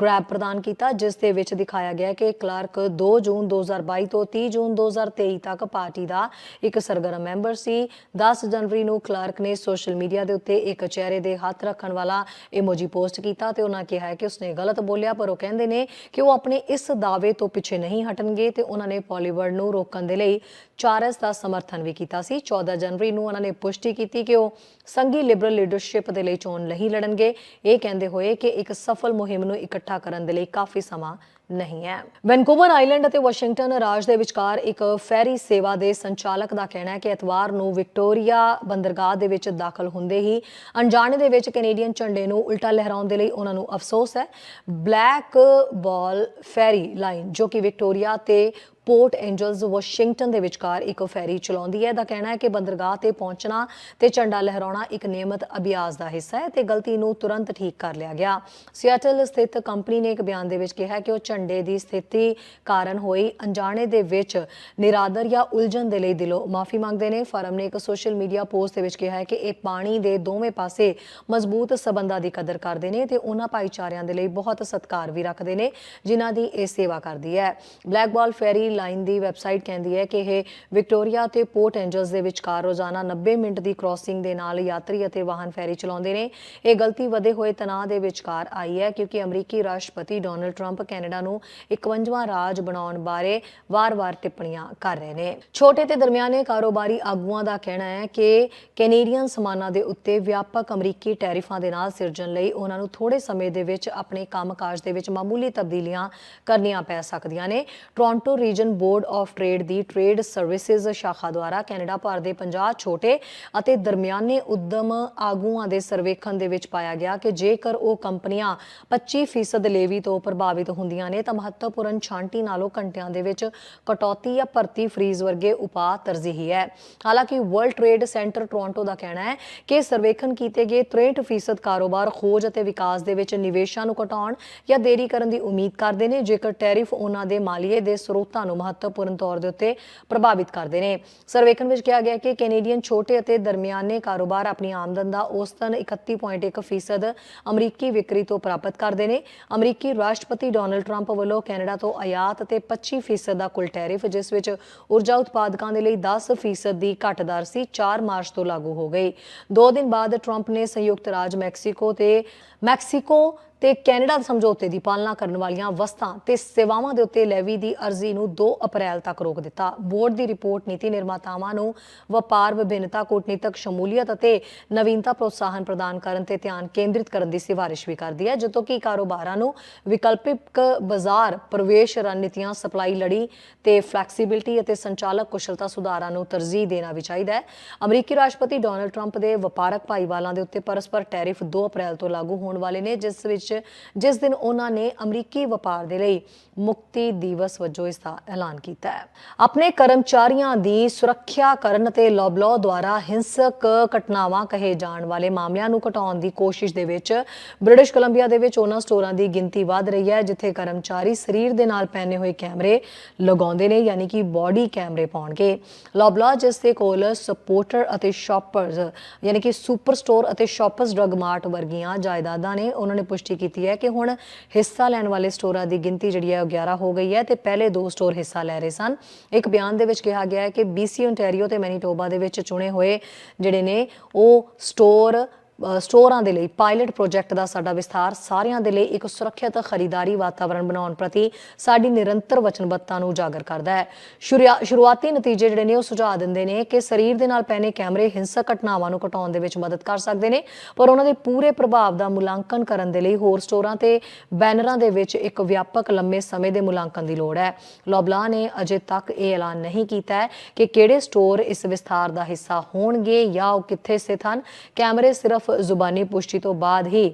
ਗ੍ਰੈਬ ਪ੍ਰਦਾਨ ਕੀਤਾ, ਜਿਸ ਦੇ ਵਿੱਚ ਦਿਖਾਇਆ ਗਿਆ ਕਿ ਕਲਾਰਕ 2 ਜੂਨ 2022 ਤੋਂ 30 ਜੂਨ 2023 ਤੱਕ ਪਾਰਟੀ ਦਾ ਇੱਕ ਸਰਗਰਮ ਮੈਂਬਰ ਸੀ। 10 ਜਨਵਰੀ ਨੂੰ ਕਲਾਰਕ ਨੇ ਸੋਸ਼ਲ ਮੀਡੀਆ ਦੇ ਉੱਤੇ ਇੱਕ ਚਿਹਰੇ ਦੇ ਹੱਥ ਰੱਖਣ ਵਾਲਾ ਇਮੋਜੀ ਪੋਸਟ ਕੀਤਾ ਤੇ ਉਹਨਾਂ ਕਿਹਾ ਕਿ ਉਸਨੇ ਗਲਤ ਬੋਲਿਆ, ਪਰ ਉਹ ਕਹਿੰਦੇ ਨੇ ਕਿ ਉਹ ਆਪਣੇ ਇਸ ਦਾਅਵੇ ਤੋਂ ਪਿੱਛੇ ਨਹੀਂ ਹਟਣਗੇ ਤੇ ਉਹਨਾਂ ਨੇ ਪੋਲੀਵਰਡ ਨੂੰ ਰੋਕਣ ਦੇ ਲਈ ਚਾਰਸ ਦਾ ਸਮਰਥਨ ਵੀ ਕੀਤਾ ਸੀ। 14 ਜਨਵਰੀ ਨੂੰ ਉਹਨਾਂ ਨੇ ਪੁਸ਼ਟੀ ਕੀਤੀ ਕਿ ਉਹ ਸੰਘੀ ਲਿਬਰਲ ਲੀਡਰਸ਼ਿਪ ਦੇ ਲਈ ਚੋਣ ਲਈ ਨਹੀਂ ਲੜਨਗੇ। ਇਹ ਕਹਿੰਦੇ ਹੋਏ ਕਿ ਇੱਕ ਸਫਲ ਮੁਹਿੰਮ ਨੂੰ ਇਕੱਠਾ ਕਰਨ ਦੇ ਲਈ ਕਾਫੀ ਸਮਾਂ ਨਹੀਂ ਹੈ। ਵੈਨਕੂਵਰ ਆਈਲੈਂਡ ਅਤੇ ਵਾਸ਼ਿੰਗਟਨ ਰਾਜ ਦੇ ਵਿਚਕਾਰ ਇੱਕ ਫੈਰੀ ਸੇਵਾ ਦੇ ਸੰਚਾਲਕ ਦਾ ਕਹਿਣਾ ਹੈ ਕਿ ਐਤਵਾਰ ਨੂੰ ਵਿਕਟੋਰੀਆ ਬੰਦਰਗਾਹ ਦੇ ਵਿੱਚ ਦਾਖਲ ਹੁੰਦੇ ਹੀ ਅਣਜਾਣੇ ਦੇ ਵਿੱਚ ਕੈਨੇਡੀਅਨ ਝੰਡੇ ਨੂੰ ਉਲਟਾ ਲਹਿਰਾਉਣ ਦੇ ਲਈ ਉਹਨਾਂ ਨੂੰ ਅਫਸੋਸ ਹੈ। ਬਲੈਕ ਬਾਲ ਫੈਰੀ ਲਾਈਨ ਜੋ ਕਿ ਵਿਕਟੋਰੀਆ ਤੇ ਪੋਰਟ ਐਂਜਲਸ ਵਾਸ਼ਿੰਗਟਨ ਦੇ ਵਿਚਕਾਰ ਇੱਕ ਫੈਰੀ ਚਲਾਉਂਦੀ ਹੈ। ਦਾ ਕਹਿਣਾ ਹੈ ਕਿ ਬੰਦਰਗਾਹ ਤੇ ਪਹੁੰਚਣਾ ਤੇ ਝੰਡਾ ਲਹਿਰਾਉਣਾ ਇੱਕ ਨਿਯਮਤ ਅਭਿਆਸ ਦਾ ਹਿੱਸਾ ਹੈ ਤੇ ਗਲਤੀ ਨੂੰ ਤੁਰੰਤ ਠੀਕ ਕਰ ਲਿਆ ਗਿਆ। ਸਿਆਟਲ ਸਥਿਤ ਕੰਪਨੀ ਨੇ ਇੱਕ ਬਿਆਨ ਦੇ ਵਿੱਚ ਕਿਹਾ ਕਿ ਉਹ ਝੰਡੇ ਦੀ ਸਥਿਤੀ ਕਾਰਨ ਹੋਈ। ਅਣਜਾਣੇ ਦੇ ਵਿੱਚ ਨਿਰਾਦਰ ਜਾਂ ਉਲਝਣ ਦੇ ਲਈ ਦਿਲੋਂ ਮਾਫੀ ਮੰਗਦੇ ਨੇ। ਫਰਮ ਨੇ ਇੱਕ ਸੋਸ਼ਲ ਮੀਡੀਆ ਪੋਸਟ ਦੇ ਵਿੱਚ ਕਿਹਾ ਹੈ ਕਿ ਇਹ ਪਾਣੀ ਦੇ ਦੋਵੇਂ ਪਾਸੇ ਮਜ਼ਬੂਤ ਸਬੰਧਾਂ ਦੀ ਕਦਰ ਕਰਦੇ ਨੇ ਤੇ ਉਹਨਾਂ ਭਾਈਚਾਰਿਆਂ ਦੇ ਲਈ ਬਹੁਤ ਸਤਿਕਾਰ ਵੀ ਰੱਖਦੇ ਨੇ, ਜਿਨ੍ਹਾਂ ਦੀ ਇਹ ਸੇਵਾ ਕਰਦੀ ਹੈ। ਬਲੈਕ ਬਾਲ ਫੈਰੀ ਲਾਈਨ ਦੀ ਵੈਬਸਾਈਟ ਕਹਿੰਦੀ ਹੈ ਕਿ ਇਹ ਵਿਕਟੋਰੀਆ ਤੇ ਪੋਰਟ ਐਂਜਲਸ ਦੇ ਵਿਚਕਾਰ ਰੋਜ਼ਾਨਾ 90 ਮਿੰਟ ਦੀ ਕ੍ਰਾਸਿੰਗ ਦੇ ਨਾਲ ਯਾਤਰੀ ਅਤੇ ਵਾਹਨ ਫੈਰੀ ਚਲਾਉਂਦੇ ਨੇ। ਇਹ ਗਲਤੀ ਵਧੇ ਹੋਏ ਤਣਾਅ ਦੇ ਵਿਚਕਾਰ ਆਈ ਹੈ ਕਿਉਂਕਿ ਅਮਰੀਕੀ ਰਾਸ਼ਟਰਪਤੀ ਡੋਨਲਡ ਟਰੰਪ ਕੈਨੇਡਾ ਨੂੰ 51ਵਾਂ ਰਾਜ ਬਣਾਉਣ ਬਾਰੇ ਵਾਰ-ਵਾਰ ਟਿੱਪਣੀਆਂ ਕਰ ਰਹੇ ਨੇ। ਛੋਟੇ ਤੇ ਦਰਮਿਆਨੇ ਕਾਰੋਬਾਰੀ ਆਗੂਆਂ ਦਾ ਕਹਿਣਾ ਹੈ ਕਿ ਕੈਨੇਡੀਅਨ ਸਮਾਨਾਂ ਦੇ ਉੱਤੇ ਵਿਆਪਕ ਅਮਰੀਕੀ ਟੈਰਿਫਾਂ ਦੇ ਨਾਲ ਸਿਰਜਣ ਲਈ ਉਹਨਾਂ ਨੂੰ ਥੋੜੇ ਸਮੇਂ ਦੇ ਵਿੱਚ ਆਪਣੇ ਕੰਮਕਾਜ ਦੇ ਵਿੱਚ ਮਾਮੂਲੀ ਤਬਦੀਲੀਆਂ ਕਰਨੀਆਂ ਪੈ ਸਕਦੀਆਂ ਨੇ। Toronto region board of trade the trade services ਸ਼ਾਖਾ ਦੁਆਰਾ ਕੈਨੇਡਾ ਭਰ ਦੇ 50 ਛੋਟੇ ਅਤੇ ਦਰਮਿਆਨੇ ਉਦਮ ਆਗੂਆਂ ਦੇ ਸਰਵੇਖਣ ਦੇ ਵਿੱਚ ਪਾਇਆ ਗਿਆ ਕਿ ਜੇਕਰ ਉਹ ਕੰਪਨੀਆਂ 25% ਲੇਵੀ ਤੋਂ ਪ੍ਰਭਾਵਿਤ ਹੁੰਦੀਆਂ ਨੇ, ਤਾਂ ਮਹੱਤਵਪੂਰਨ ਛਾਂਟੀ ਨਾਲੋਂ ਘੰਟਿਆਂ ਦੇ ਵਿੱਚ ਕਟੌਤੀ ਜਾਂ ਭਰਤੀ ਫਰੀਜ਼ ਵਰਗੇ ਉਪਾਅ ਤਰਜੀਹੀ ਹੈ। ਹਾਲਾਂਕਿ ਵਰਲਡ ਟ੍ਰੇਡ ਸੈਂਟਰ ਟੋਰਾਂਟੋ ਦਾ ਕਹਿਣਾ ਹੈ ਕਿ ਸਰਵੇਖਣ ਕੀਤੇ ਗਏ 63% ਕਾਰੋਬਾਰ ਖੋਜ ਅਤੇ ਵਿਕਾਸ ਦੇ ਵਿੱਚ ਨਿਵੇਸ਼ਾਂ ਨੂੰ ਘਟਾਉਣ ਜਾਂ ਦੇਰੀ ਕਰਨ ਦੀ ਉਮੀਦ ਕਰਦੇ ਨੇ, ਜੇਕਰ ਟੈਰਿਫ ਉਹਨਾਂ ਦੇ ਮਾਲੀਏ ਦੇ ਸਰੋਤਾਂ ਨੂੰ ਮਹੱਤਵਪੂਰਨ ਤੌਰ ਦੇ ਉੱਤੇ ਪ੍ਰਭਾਵਿਤ ਕਰਦੇ ਨੇ। ਸਰਵੇਖਣ ਵਿੱਚ ਕਿਹਾ ਗਿਆ ਕਿ ਕੈਨੇਡੀਅਨ ਛੋਟੇ ਅਤੇ ਦਰਮਿਆਨੇ ਕਾਰੋਬਾਰ ਆਪਣੀ ਆਮਦਨ ਦਾ ਔਸਤਨ 31.1% ਅਮਰੀਕੀ ਵਿਕਰੀ ਤੋਂ ਪ੍ਰਾਪਤ ਕਰਦੇ ਨੇ। ਅਮਰੀਕੀ ਰਾਸ਼ਟਰਪਤੀ ਡੋਨਲਡ ਟਰੰਪ ਵੱਲੋਂ ਕੈਨੇਡਾ ਤੋਂ ਆਯਾਤ ਤੇ 25% ਦਾ ਕੁੱਲ ਟੈਰਿਫ, ਜਿਸ ਵਿੱਚ ਊਰਜਾ ਉਤਪਾਦਕਾਂ ਦੇ ਲਈ 10% ਦੀ ਘੱਟ ਦਰ ਸੀ 4 ਮਾਰਚ ਤੋਂ ਲਾਗੂ ਹੋ ਗਈ। ਦੋ ਦਿਨ ਬਾਅਦ ਟਰੰਪ ਨੇ ਸੰਯੁਕਤ ਰਾਜ ਮੈਕਸੀਕੋ ਤੇ ਮੈਕਸੀਕੋ ਤੇ ਕੈਨੇਡਾ ਸਮਝੌਤੇ ਦੀ ਪਾਲਣਾ ਕਰਨ ਵਾਲੀਆਂ ਵਸਤਾਂ ਤੇ ਸੇਵਾਵਾਂ ਦੇ ਉੱਤੇ ਲੈਵੀ ਦੀ ਅਰਜ਼ੀ ਨੂੰ 2 ਅਪ੍ਰੈਲ ਤੱਕ ਰੋਕ ਦਿੱਤਾ। ਬੋਰਡ ਦੀ ਰਿਪੋਰਟ ਨੀਤੀ ਨਿਰਮਾਤਾਵਾਂ ਨੂੰ ਵਪਾਰ, ਵਿਭਿੰਨਤਾ, ਕੂਟਨੀਤਕ ਸ਼ਮੂਲੀਅਤ ਅਤੇ ਨਵੀਨਤਾ ਪ੍ਰੋਤਸਾਹਨ ਪ੍ਰਦਾਨ ਕਰਨ ਤੇ ਧਿਆਨ ਕੇਂਦਰਿਤ ਕਰਨ ਦੀ ਸਿਫਾਰਿਸ਼ ਵੀ ਕਰਦੀ ਹੈ, ਜਦੋਂ ਕਿ ਕਾਰੋਬਾਰਾਂ ਨੂੰ ਵਿਕਲਪਿਕ ਬਾਜ਼ਾਰ, ਪ੍ਰਵੇਸ਼ ਰਣਨੀਤੀਆਂ, ਸਪਲਾਈ ਲੜੀ ਤੇ ਫਲੈਕਸੀਬਿਲਟੀ ਅਤੇ ਸੰਚਾਲਕ ਕੁਸ਼ਲਤਾ ਸੁਧਾਰਾਂ ਨੂੰ ਤਰਜੀਹ ਦੇਣਾ ਵੀ ਚਾਹੀਦਾ ਹੈ। ਅਮਰੀਕੀ ਰਾਸ਼ਟਰਪਤੀ ਡੋਨਲਡ ਟਰੰਪ ਦੇ ਵਪਾਰਕ ਭਾਈਵਾਲਾਂ ਦੇ ਉੱਤੇ ਪਰਸਪਰ ਟੈਰਿਫ 2 ਅਪ੍ਰੈਲ ਤੋਂ ਲਾਗੂ ਹੋਣ ਵਾਲੇ ਨੇ, ਜਿਸ ਵਿੱਚ ਜਿਸ ਦਿਨ ਉਹਨਾਂ ਨੇ ਅਮਰੀਕੀ ਵਪਾਰ ਦੇ ਲਈ ਮੁਕਤੀ ਦਿਵਸ ਵਜੋਂ ਇਸ ਦਾ ਐਲਾਨ ਕੀਤਾ ਹੈ। ਆਪਣੇ ਕਰਮਚਾਰੀਆਂ ਦੀ ਸੁਰੱਖਿਆ ਕਰਨ ਅਤੇ ਲੌਬਲੋ ਦੁਆਰਾ ਹਿੰਸਕ ਘਟਨਾਵਾਂ ਕਹੇ ਜਾਣ ਵਾਲੇ ਮਾਮਲਿਆਂ ਨੂੰ ਘਟਾਉਣ ਦੀ ਕੋਸ਼ਿਸ਼ ਦੇ ਵਿੱਚ ਬ੍ਰਿਟਿਸ਼ ਕੋਲੰਬੀਆ ਦੇ ਵਿੱਚ ਉਹਨਾਂ ਸਟੋਰਾਂ ਦੀ ਗਿਣਤੀ ਵਧ ਰਹੀ ਹੈ, ਜਿੱਥੇ ਕਰਮਚਾਰੀ ਸਰੀਰ ਦੇ ਨਾਲ ਪਹਿਨੇ ਹੋਏ ਕੈਮਰੇ ਲਗਾਉਂਦੇ ਨੇ, ਯਾਨੀ ਕਿ ਬਾਡੀ ਕੈਮਰੇ ਪਾਉਣਗੇ। ਲੌਬਲਾ ਜਿਸ ਦੇ ਕੋਲ ਸਪੋਰਟਰ ਅਤੇ ਸ਼ਾਪਰਸ ਯਾਨੀ ਕਿ ਸੁਪਰ ਸਟੋਰ ਅਤੇ ਸ਼ਾਪਰਸ ਡਰਗ ਮਾਰਟ ਵਰਗੀਆਂ ਜਾਇਦਾਦਾਂ ਨੇ, ਉਹਨਾਂ ਨੇ ਪੁਸ਼ਟੀ ਕੀਤੀ ਹੈ ਕਿ ਹੁਣ ਹਿੱਸਾ ਲੈਣ ਵਾਲੇ ਸਟੋਰਾਂ ਦੀ ਗਿਣਤੀ ਜਿਹੜੀ ਹੈ ਉਹ 11 ਹੋ ਗਈ ਹੈ ਤੇ ਪਹਿਲੇ ਦੋ ਸਟੋਰ ਹਿੱਸਾ ਲੈ ਰਹੇ ਸਨ। ਇੱਕ ਬਿਆਨ ਦੇ ਵਿੱਚ ਕਿਹਾ ਗਿਆ ਹੈ ਕਿ BC ontario ਤੇ ਮੈਨੀਟੋਬਾ ਦੇ ਵਿੱਚ ਚੁਣੇ ਹੋਏ ਜਿਹੜੇ ਨੇ ਉਹ ਸਟੋਰ ਸਟੋਰਾਂ ਦੇ ਲਈ, ਪਾਇਲਟ ਪ੍ਰੋਜੈਕਟ ਦਾ ਸਾਡਾ ਵਿਸਥਾਰ, ਸਾਰਿਆਂ ਦੇ ਲਈ ਇੱਕ ਸੁਰੱਖਿਅਤ ਖਰੀਦਦਾਰੀ ਵਾਤਾਵਰਣ ਬਣਾਉਣ ਪ੍ਰਤੀ ਸਾਡੀ ਨਿਰੰਤਰ ਵਚਨਬੱਧਤਾ ਨੂੰ ਉਜਾਗਰ ਕਰਦਾ ਹੈ। ਸ਼ੁਰਿਆ- ਸ਼ੁਰੂਆਤੀ ਨਤੀਜੇ ਜਿਹੜੇ ਨੇ ਉਹ ਸੁਝਾਅ ਦਿੰਦੇ ਨੇ ਕਿ ਸਰੀਰ ਦੇ ਨਾਲ ਪੈਨੇ ਕੈਮਰੇ ਹਿੰਸਕ ਘਟਨਾਵਾਂ ਨੂੰ ਘਟਾਉਣ ਦੇ ਵਿੱਚ ਮਦਦ ਕਰ ਸਕਦੇ ਨੇ, ਪਰ ਉਹਨਾਂ ਦੇ ਪੂਰੇ ਪ੍ਰਭਾਵ ਦਾ ਮੁਲਾਂਕਣ ਕਰਨ ਦੇ ਲਈ ਹੋਰ ਸਟੋਰਾਂ ਤੇ ਬੈਨਰਾਂ ਦੇ ਵਿੱਚ ਇੱਕ ਵਿਆਪਕ ਲੰਮੇ ਸਮੇਂ ਦੇ ਮੁਲਾਂਕਣ ਦੀ ਲੋੜ ਹੈ। ਲੋਬਲਾ ਨੇ ਅਜੇ ਤੱਕ ਇਹ ਐਲਾਨ ਨਹੀਂ ਕੀਤਾ ਹੈ ਕਿ ਕਿਹੜੇ ਸਟੋਰ ਇਸ ਵਿਸਥਾਰ ਦਾ ਹਿੱਸਾ ਹੋਣਗੇ ਜਾਂ ਉਹ ਕਿੱਥੇ ਸਥਿਤ ਹਨ। ਕੈਮਰੇ ਸਿਰਫ ਜ਼ੁਬਾਨੀ ਪੁਸ਼ਟੀ ਤੋਂ ਬਾਅਦ ਹੀ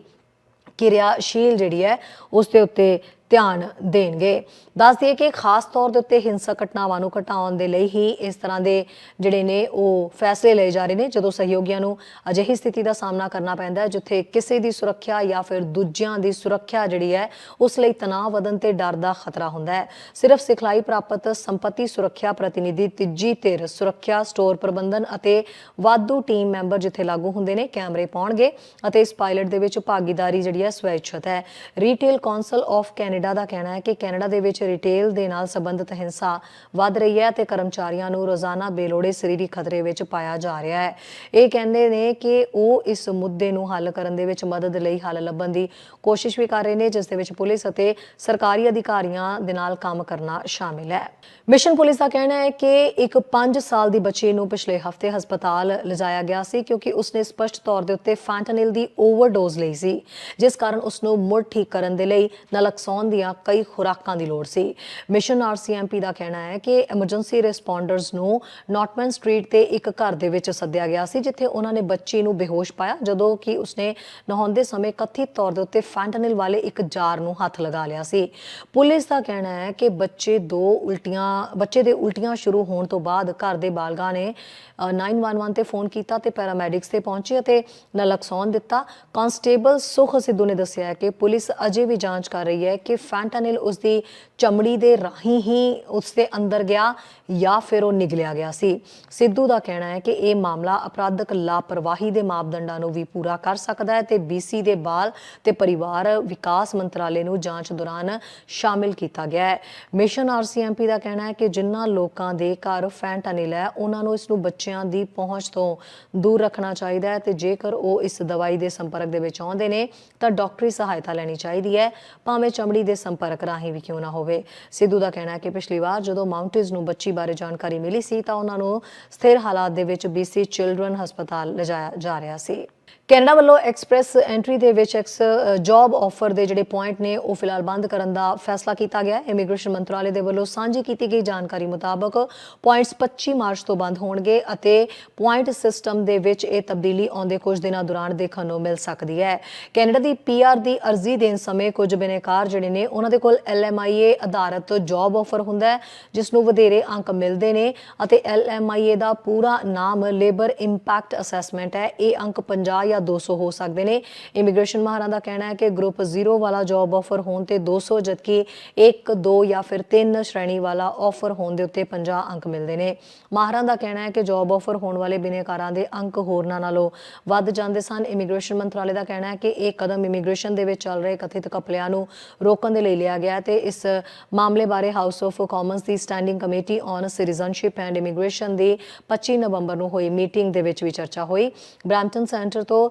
ਕਿਰਿਆਸ਼ੀਲ ਜਿਹੜੀ ਹੈ ਉਸ ਦੇ ਉੱਤੇ ਧਿਆਨ ਦੇਣਗੇ। ਦੱਸ ਦਈਏ ਕਿ ਖਾਸ ਤੌਰ ਦੇ ਉੱਤੇ ਹਿੰਸਕ ਘਟਨਾਵਾਂ ਨੂੰ ਘਟਾਉਣ ਦੇ ਲਈ ਹੀ ਇਸ ਤਰ੍ਹਾਂ ਦੇ ਜਿਹੜੇ ਨੇ ਉਹ ਫੈਸਲੇ ਲਏ ਜਾ ਰਹੇ ਨੇ, ਜਦੋਂ ਸਹਿਯੋਗੀਆਂ ਨੂੰ ਅਜਿਹੀ ਸਥਿਤੀ ਦਾ ਸਾਹਮਣਾ ਕਰਨਾ ਪੈਂਦਾ ਹੈ, ਜਿੱਥੇ ਕਿਸੇ ਦੀ ਸੁਰੱਖਿਆ ਜਾਂ ਫਿਰ ਦੂਜਿਆਂ ਦੀ ਸੁਰੱਖਿਆ ਜਿਹੜੀ ਹੈ, ਉਸ ਲਈ ਤਣਾਅ ਵਧਣ ਤੇ ਡਰ ਦਾ ਖਤਰਾ ਹੁੰਦਾ ਹੈ। ਸਿਰਫ ਸਿਖਲਾਈ ਪ੍ਰਾਪਤ ਸੰਪਤੀ ਸੁਰੱਖਿਆ ਪ੍ਰਤੀਨਿਧੀ ਤੀਜੀ ਧਿਰ ਸੁਰੱਖਿਆ ਸਟੋਰ ਪ੍ਰਬੰਧਨ ਅਤੇ ਵਾਧੂ ਟੀਮ ਮੈਂਬਰ ਜਿੱਥੇ ਲਾਗੂ ਹੁੰਦੇ ਨੇ, ਕੈਮਰੇ ਪਾਉਣਗੇ ਅਤੇ ਇਸ ਪਾਇਲਟ ਦੇ ਵਿੱਚ ਭਾਗੀਦਾਰੀ ਜਿਹੜੀ ਹੈ ਸਵੈਚਿਤ ਹੈ। ਰੀਟੇਲ ਕਾਉਂਸਲ ਆਫ ਕੈਨੇਡਾ ਦਾ ਕਹਿਣਾ ਹੈ ਕਿ ਕੈਨੇਡਾ ਦੇ ਵਿੱਚ ਰਿਟੇਲ ਦੇ ਨਾਲ ਸੰਬੰਧਿਤ ਹਿੰਸਾ ਵੱਧ ਰਹੀ ਹੈ ਤੇ ਕਰਮਚਾਰੀਆਂ ਨੂੰ ਰੋਜ਼ਾਨਾ ਬੇਲੋੜੇ ਸਰੀਰਕ ਖਤਰੇ ਵਿੱਚ ਪਾਇਆ ਜਾ ਰਿਹਾ ਹੈ। ਇਹ ਕਹਿੰਦੇ ਨੇ ਕਿ ਉਹ ਇਸ ਮੁੱਦੇ ਨੂੰ ਹੱਲ ਕਰਨ ਦੇ ਵਿੱਚ ਮਦਦ ਲਈ ਹੱਲ ਲੱਭਣ ਦੀ ਕੋਸ਼ਿਸ਼ ਵੀ ਕਰ ਰਹੇ ਨੇ, ਜਿਸ ਦੇ ਵਿੱਚ ਪੁਲਿਸ ਅਤੇ ਸਰਕਾਰੀ ਅਧਿਕਾਰੀਆਂ ਦੇ ਨਾਲ ਕੰਮ ਕਰਨਾ ਸ਼ਾਮਿਲ ਹੈ। ਮਿਸ਼ਨ ਪੁਲਿਸ ਦਾ ਕਹਿਣਾ ਹੈ ਕਿ ਇੱਕ 5 ਸਾਲ ਦੀ ਬੱਚੀ ਨੂੰ ਪਿਛਲੇ ਹਫ਼ਤੇ ਹਸਪਤਾਲ ਲਿਜਾਇਆ ਗਿਆ ਸੀ, ਕਿਉਂਕਿ ਉਸਨੇ ਸਪਸ਼ਟ ਤੌਰ ਦੇ ਉੱਤੇ ਫੈਂਟਨਿਲ ਦੀ ਓਵਰਡੋਜ਼ ਲਈ ਸੀ, ਜਿਸ ਕਾਰਨ ਉਸ ਨੂੰ ਮੁੜ ਠੀਕ ਕਰਨ ਦੇ ਲਈ ਨਲਕਸੌਨ ਦੀਆਂ ਕਈ ਖੁਰਾਕਾਂ ਦੀ ਲੋੜ ਸੀ। ਮਿਸ਼ਨ ਆਰਸੀਐਮਪੀ ਦਾ ਕਹਿਣਾ ਹੈ ਕਿ ਐਮਰਜੈਂਸੀ ਰਿਸਪੌਂਡਰਸ ਨੂੰ ਨਾਟਮੈਨ ਸਟਰੀਟ ਤੇ ਇੱਕ ਘਰ ਦੇ ਵਿੱਚ ਸੱਦਿਆ ਗਿਆ ਸੀ ਜਿੱਥੇ ਉਹਨਾਂ ਨੇ ਬੱਚੀ ਨੂੰ ਬੇਹੋਸ਼ ਪਾਇਆ ਜਦੋਂ ਕਿ ਉਸਨੇ ਨਹਾਉਂਦੇ ਸਮੇਂ ਕਥਿਤ ਤੌਰ ਦੇ ਉੱਤੇ ਫੈਂਟਨਿਲ ਵਾਲੇ ਇੱਕ ਜਾਰ ਨੂੰ ਹੱਥ ਲਗਾ ਲਿਆ ਸੀ। ਪੁਲਿਸ ਦਾ ਕਹਿਣਾ ਹੈ ਕਿ ਬੱਚੇ ਦੋ ਉਲਟੀਆਂ ਬੱਚੇ ਦੇ ਉਲਟੀਆਂ ਸ਼ੁਰੂ ਹੋਣ ਤੋਂ ਬਾਅਦ ਘਰ ਦੇ ਬਾਲਗਾਂ ਨੇ ਅ, 911 ਤੇ ਫੋਨ ਕੀਤਾ ਤੇ ਪੈਰਾਮੈਡਿਕਸ ਤੇ ਪਹੁੰਚੇ ਅਤੇ ਨਲਕਸੌਨ ਦਿੱਤਾ। ਕਾਂਸਟੇਬਲ ਸੁਖ ਸਿੱਧੂ ਨੇ ਦੱਸਿਆ ਕਿ ਪੁਲਿਸ ਅਜੇ ਵੀ ਜਾਂਚ ਕਰ ਰਹੀ ਹੈ ਕਿ ਫੈਂਟਾਨਿਲ ਉਸ ਦੀ ਚਮੜੀ ਦੇ ਰਾਹੀਂ ਹੀ ਉਸ ਦੇ ਅੰਦਰ ਗਿਆ ਜਾਂ ਫਿਰ ਉਹ ਨਿਗਲਿਆ ਗਿਆ ਸੀ। ਸਿੱਧੂ ਦਾ ਕਹਿਣਾ ਹੈ ਕਿ ਇਹ ਮਾਮਲਾ ਅਪਰਾਧਕ ਲਾਪਰਵਾਹੀ ਦੇ ਮਾਪਦੰਡਾਂ ਨੂੰ ਵੀ ਪੂਰਾ ਕਰ ਸਕਦਾ ਹੈ ਤੇ ਬੀਸੀ ਦੇ ਬਾਲ ਤੇ ਪਰਿਵਾਰ ਵਿਕਾਸ ਮੰਤਰਾਲੇ ਨੂੰ ਜਾਂਚ ਦੌਰਾਨ ਸ਼ਾਮਿਲ ਕੀਤਾ ਗਿਆ ਹੈ। ਮਿਸ਼ਨ ਆਰਸੀਐਮਪੀ ਦਾ ਕਹਿਣਾ ਹੈ ਕਿ ਜਿਨ੍ਹਾਂ ਲੋਕਾਂ ਦੇ ਘਰ ਫੈਂਟਾਨਿਲ ਹੈ, ਉਹਨਾਂ ਨੂੰ ਇਸ ਨੂੰ ਬੱਚਿਆਂ ਦੀ ਪਹੁੰਚ ਤੋਂ ਦੂਰ ਰੱਖਣਾ ਚਾਹੀਦਾ ਹੈ ਤੇ ਜੇਕਰ ਉਹ ਇਸ ਦਵਾਈ ਦੇ ਸੰਪਰਕ ਦੇ ਵਿੱਚ ਆਉਂਦੇ ਨੇ ਤਾਂ ਡਾਕਟਰੀ ਸਹਾਇਤਾ ਲੈਣੀ ਚਾਹੀਦੀ ਹੈ। ਭਾਵੇਂ ਚਮੜੀ ਦੇ ਸੰਪਰਕ ਰਾਹੀਂ ਵੀ ਕਿਉਂ ਨਾ ਹੋਵੇ? ਸਿੱਧੂ ਦਾ ਕਹਿਣਾ ਹੈ ਕਿ ਪਿਛਲੀ ਵਾਰ ਜਦੋਂ ਮਾਊਂਟੇਜ਼ ਨੂੰ ਬੱਚੀ ਬਾਰੇ ਜਾਣਕਾਰੀ ਮਿਲੀ ਸੀ ਤਾਂ ਉਹਨਾਂ ਨੂੰ ਸਥਿਰ ਹਾਲਾਤ ਦੇ ਵਿੱਚ ਬੀਸੀ ਚਿਲਡਰਨ ਹਸਪਤਾਲ ਲਿਜਾਇਆ ਜਾ ਰਿਹਾ ਸੀ। ਕੈਨੇਡਾ ਵੱਲੋਂ ਐਕਸਪ੍ਰੈਸ ਐਂਟਰੀ ਦੇ ਵਿੱਚ ਐਕਸ ਜੌਬ ਆਫਰ ਦੇ ਜਿਹੜੇ ਪੁਆਇੰਟ ਨੇ, ਉਹ ਫਿਲਹਾਲ ਬੰਦ ਕਰਨ ਦਾ ਫੈਸਲਾ ਕੀਤਾ ਗਿਆ ਹੈ। ਇਮੀਗ੍ਰੇਸ਼ਨ ਮੰਤਰਾਲੇ ਦੇ ਵੱਲੋਂ ਸਾਂਝੀ ਕੀਤੀ ਗਈ ਜਾਣਕਾਰੀ ਮੁਤਾਬਕ ਪੁਆਇੰਟਸ 25 ਮਾਰਚ ਤੋਂ ਬੰਦ ਹੋਣਗੇ ਅਤੇ ਪੁਆਇੰਟ ਸਿਸਟਮ ਦੇ ਵਿੱਚ ਇਹ ਤਬਦੀਲੀ ਆਉਂਦੇ ਕੁਝ ਦਿਨਾਂ ਦੌਰਾਨ ਦੇਖਣ ਨੂੰ ਮਿਲ ਸਕਦੀ ਹੈ। ਕੈਨੇਡਾ ਦੀ ਪੀਆਰ ਦੀ ਅਰਜ਼ੀ ਦੇਣ ਸਮੇਂ ਕੁਝ ਬਿਨੇਕਾਰ ਜਿਹੜੇ ਨੇ, ਉਹਨਾਂ ਦੇ ਕੋਲ ਐਲਐਮਆਈਏ ਆਧਾਰਿਤ ਜੌਬ ਆਫਰ ਹੁੰਦਾ ਹੈ, ਜਿਸ ਨੂੰ ਵਧੇਰੇ ਅੰਕ ਮਿਲਦੇ ਨੇ ਅਤੇ ਐਲਐਮਆਈਏ ਦਾ ਪੂਰਾ ਨਾਮ ਲੇਬਰ ਇੰਪੈਕਟ ਅਸੈਸਮੈਂਟ ਹੈ। ਇਹ ਅੰਕ 50 ਜਾਂ 200 ਹੋ ਸਕਦੇ ਨੇ। ਇਮੀਗ੍ਰੇਸ਼ਨ ਮਾਹਰਾਂ ਦਾ ਕਹਿਣਾ ਹੈ ਕਿ ਗਰੁੱਪ 0 ਵਾਲਾ ਜੌਬ ਆਫਰ ਹੋਣ ਤੇ 200 ਜਦਕਿ 1 2 ਜਾਂ ਫਿਰ 3 ਸ਼੍ਰੇਣੀ ਵਾਲਾ ਆਫਰ ਹੋਣ ਦੇ ਉੱਤੇ 50 ਅੰਕ ਮਿਲਦੇ ਨੇ। ਮਾਹਰਾਂ ਦਾ ਕਹਿਣਾ ਹੈ ਕਿ ਜੌਬ ਆਫਰ ਹੋਣ ਵਾਲੇ ਬਿਨੇਕਾਰਾਂ ਦੇ ਅੰਕ ਹੋਰਨਾਂ ਨਾਲੋਂ ਵੱਧ ਜਾਂਦੇ ਸਨ। ਇਮੀਗ੍ਰੇਸ਼ਨ ਮੰਤਰਾਲੇ ਦਾ ਕਹਿਣਾ ਹੈ ਕਿ ਇਹ ਕਦਮ ਇਮੀਗ੍ਰੇਸ਼ਨ ਦੇ ਵਿੱਚ ਚੱਲ ਰਹੇ ਕਥਿਤ ਘਪਲਿਆਂ ਨੂੰ ਰੋਕਣ ਦੇ ਲਈ ਲਿਆ ਗਿਆ ਤੇ ਇਸ ਮਾਮਲੇ ਬਾਰੇ House of Commons the standing committee on citizenship and immigration ਦੀ 25 ਨਵੰਬਰ ਨੂੰ ਹੋਈ ਮੀਟਿੰਗ ਦੇ ਵਿੱਚ ਵੀ ਚਰਚਾ ਹੋਈ। ਬ੍ਰੈਂਪਟਨ ਸੈਂਟਰ ਤੋਂ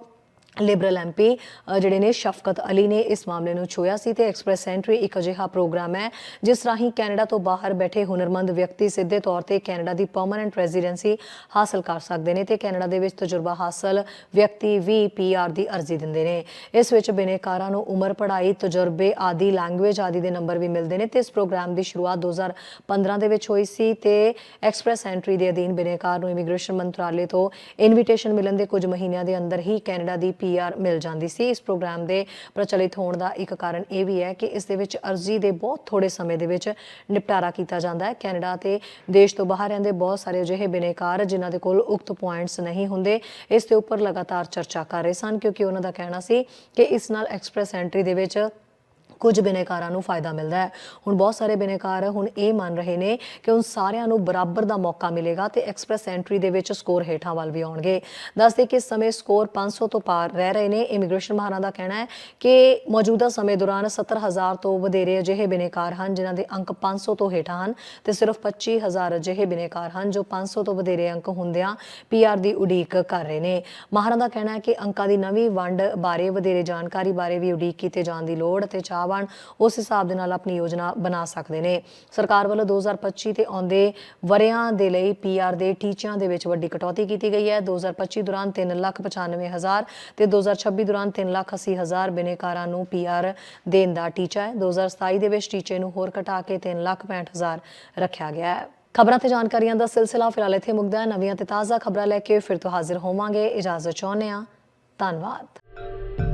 ਲਿਬਰਲ ਐਮਪੀ ਜਿਹੜੇ ਨੇ ਸ਼ਫਕਤ ਅਲੀ ਨੇ ਇਸ ਮਾਮਲੇ ਨੂੰ ਛੋਇਆ ਸੀ ਤੇ ਐਕਸਪ੍ਰੈਸ ਐਂਟਰੀ ਇੱਕ ਅਜਿਹਾ ਪ੍ਰੋਗਰਾਮ ਹੈ, ਜਿਸ ਰਾਹੀਂ ਕੈਨੇਡਾ ਤੋਂ ਬਾਹਰ ਬੈਠੇ ਹੁਨਰਮੰਦ ਵਿਅਕਤੀ ਸਿੱਧੇ ਤੌਰ ਤੇ ਕੈਨੇਡਾ ਦੀ ਪਰਮਨੈਂਟ ਰੈਜ਼ੀਡੈਂਸੀ ਹਾਸਲ ਕਰ ਸਕਦੇ ਨੇ ਤੇ ਕੈਨੇਡਾ ਦੇ ਵਿੱਚ ਤਜਰਬਾ ਹਾਸਲ ਵਿਅਕਤੀ ਵੀ ਪੀਆਰ ਦੀ ਅਰਜ਼ੀ ਦਿੰਦੇ ਨੇ। ਇਸ ਵਿੱਚ ਬਿਨੇਕਾਰਾਂ ਨੂੰ ਉਮਰ, ਪੜ੍ਹਾਈ, ਤਜਰਬੇ ਆਦਿ ਲੈਂਗੁਏਜ ਆਦਿ ਦੇ ਨੰਬਰ ਵੀ ਮਿਲਦੇ ਨੇ ਤੇ ਇਸ ਪ੍ਰੋਗਰਾਮ ਦੀ ਸ਼ੁਰੂਆਤ 2015 ਦੇ ਵਿੱਚ ਹੋਈ ਸੀ ਤੇ ਐਕਸਪ੍ਰੈਸ ਐਂਟਰੀ ਦੇ ਅਧੀਨ ਬਿਨੇਕਾਰ ਨੂੰ ਇਮੀਗ੍ਰੇਸ਼ਨ ਮੰਤਰਾਲੇ ਤੋਂ ਇਨਵੀਟੇਸ਼ਨ ਮਿਲਣ ਦੇ ਕੁਝ ਮਹੀਨਿਆਂ ਦੇ ਅੰਦਰ ਹੀ ਕੈਨੇਡਾ ਦੀ ਪੀਆਰ ਮਿਲ ਜਾਂਦੀ ਸੀ। ਇਸ ਪ੍ਰੋਗਰਾਮ ਦੇ ਪ੍ਰਚਲਿਤ ਹੋਣ ਦਾ ਇੱਕ ਕਾਰਨ ਇਹ ਵੀ ਹੈ ਕਿ ਇਸ ਦੇ ਵਿੱਚ ਅਰਜ਼ੀ ਦੇ ਬਹੁਤ ਥੋੜੇ ਸਮੇਂ ਦੇ ਵਿੱਚ ਨਿਪਟਾਰਾ ਕੀਤਾ ਜਾਂਦਾ ਹੈ। ਕੈਨੇਡਾ ਤੇ ਦੇਸ਼ ਤੋਂ ਬਾਹਰ ਰਹਿੰਦੇ ਬਹੁਤ ਸਾਰੇ ਅਜਿਹੇ ਬਿਨੇਕਾਰ ਜਿਨ੍ਹਾਂ ਦੇ ਕੋਲ ਉਕਤ ਪੁਆਇੰਟਸ ਨਹੀਂ ਹੁੰਦੇ, ਇਸ ਦੇ ਉੱਪਰ ਲਗਾਤਾਰ ਚਰਚਾ ਕਰ ਰਹੇ ਸਨ ਕਿਉਂਕਿ ਉਹਨਾਂ ਦਾ ਕਹਿਣਾ ਸੀ ਕਿ ਇਸ ਨਾਲ ਐਕਸਪ੍ਰੈਸ ਐਂਟਰੀ ਦੇ ਵਿੱਚ ਕੁਝ ਬਿਨੇਕਾਰਾਂ ਨੂੰ ਫਾਇਦਾ ਮਿਲਦਾ ਹੈ। ਹੁਣ ਬਹੁਤ ਸਾਰੇ ਬਿਨੇਕਾਰ ਹੁਣ ਇਹ ਮੰਨ ਰਹੇ ਨੇ ਕਿ ਹੁਣ ਸਾਰਿਆਂ ਨੂੰ ਬਰਾਬਰ ਦਾ ਮੌਕਾ ਮਿਲੇਗਾ ਤੇ ਐਕਸਪ੍ਰੈਸ ਐਂਟਰੀ ਦੇ ਵਿੱਚ ਸਕੋਰ ਹੇਠਾਂ ਵੱਲ ਵੀ ਆਉਣਗੇ। ਦੱਸਦੇ ਕਿ ਇਸ ਸਮੇਂ ਸਕੋਰ 500 ਤੋਂ ਪਾਰ ਰਹਿ ਰਹੇ ਨੇ। ਇਮੀਗ੍ਰੇਸ਼ਨ ਮਾਹਰਾਂ ਦਾ ਕਹਿਣਾ ਹੈ ਕਿ ਮੌਜੂਦਾ ਸਮੇਂ ਦੌਰਾਨ 70000 ਤੋਂ ਵਧੇਰੇ ਅਜਿਹੇ ਬਿਨੇਕਾਰ ਹਨ ਜਿਨ੍ਹਾਂ ਦੇ ਅੰਕ 500 ਤੋਂ ਹੇਠਾਂ ਹਨ ਤੇ ਸਿਰਫ 25000 ਅਜਿਹੇ ਬਿਨੇਕਾਰ ਹਨ ਜੋ 500 ਤੋਂ ਵਧੇਰੇ ਅੰਕ ਹੁੰਦਿਆਂ ਪੀਆਰ ਦੀ ਉਡੀਕ ਕਰ ਰਹੇ ਨੇ। ਮਾਹਰਾਂ ਦਾ ਕਹਿਣਾ ਹੈ ਕਿ ਅੰਕਾਂ ਦੀ ਨਵੀਂ ਵੰਡ ਬਾਰੇ ਵਧੇਰੇ ਜਾਣਕਾਰੀ ਬਾਰੇ ਵੀ ਉਡੀਕ ਕੀਤੇ ਜਾਣ ਦੀ ਲੋੜ ਅਤੇ ਚਾਹਵਾਨ ਉਸ ਹਿਸਾਬ ਦੇ ਨਾਲ ਆਪਣੀ ਯੋਜਨਾ ਬਣਾ ਸਕਦੇ ਨੇ। ਸਰਕਾਰ ਵੱਲੋਂ 2025 ਤੇ ਆਉਂਦੇ ਵਰਿਆਂ ਦੇ ਲਈ ਪੀਆਰ ਦੇ ਟੀਚਿਆਂ ਦੇ ਵਿੱਚ ਵੱਡੀ ਕਟੌਤੀ ਕੀਤੀ ਗਈ ਹੈ। 2025 ਦੌਰਾਨ 395000 ਤੇ 2026 ਦੌਰਾਨ 380000 ਬਿਨੇਕਾਰਾਂ ਨੂੰ ਪੀਆਰ ਦੇਣ ਦਾ ਟੀਚਾ ਹੈ। 2027 ਦੇ ਵਿੱਚ ਟੀਚੇ ਨੂੰ ਹੋਰ ਘਟਾ ਕੇ 365000 ਰੱਖਿਆ ਗਿਆ ਹੈ। ਖਬਰਾਂ ਤੇ ਜਾਣਕਾਰੀਆਂ ਦਾ ਸਿਲਸਿਲਾ ਫਿਲਹਾਲ ਇੱਥੇ ਮੁਕਦਾ ਹੈ। ਨਵੀਆਂ ਤੇ ਤਾਜ਼ਾ ਖਬਰਾਂ ਲੈ ਕੇ ਫਿਰ ਤੋਂ ਹਾਜ਼ਰ ਹੋਵਾਂਗੇ। ਇਜਾਜ਼ਤ ਚਾਹੁੰਦੇ ਹਾਂ। ਧੰਨਵਾਦ।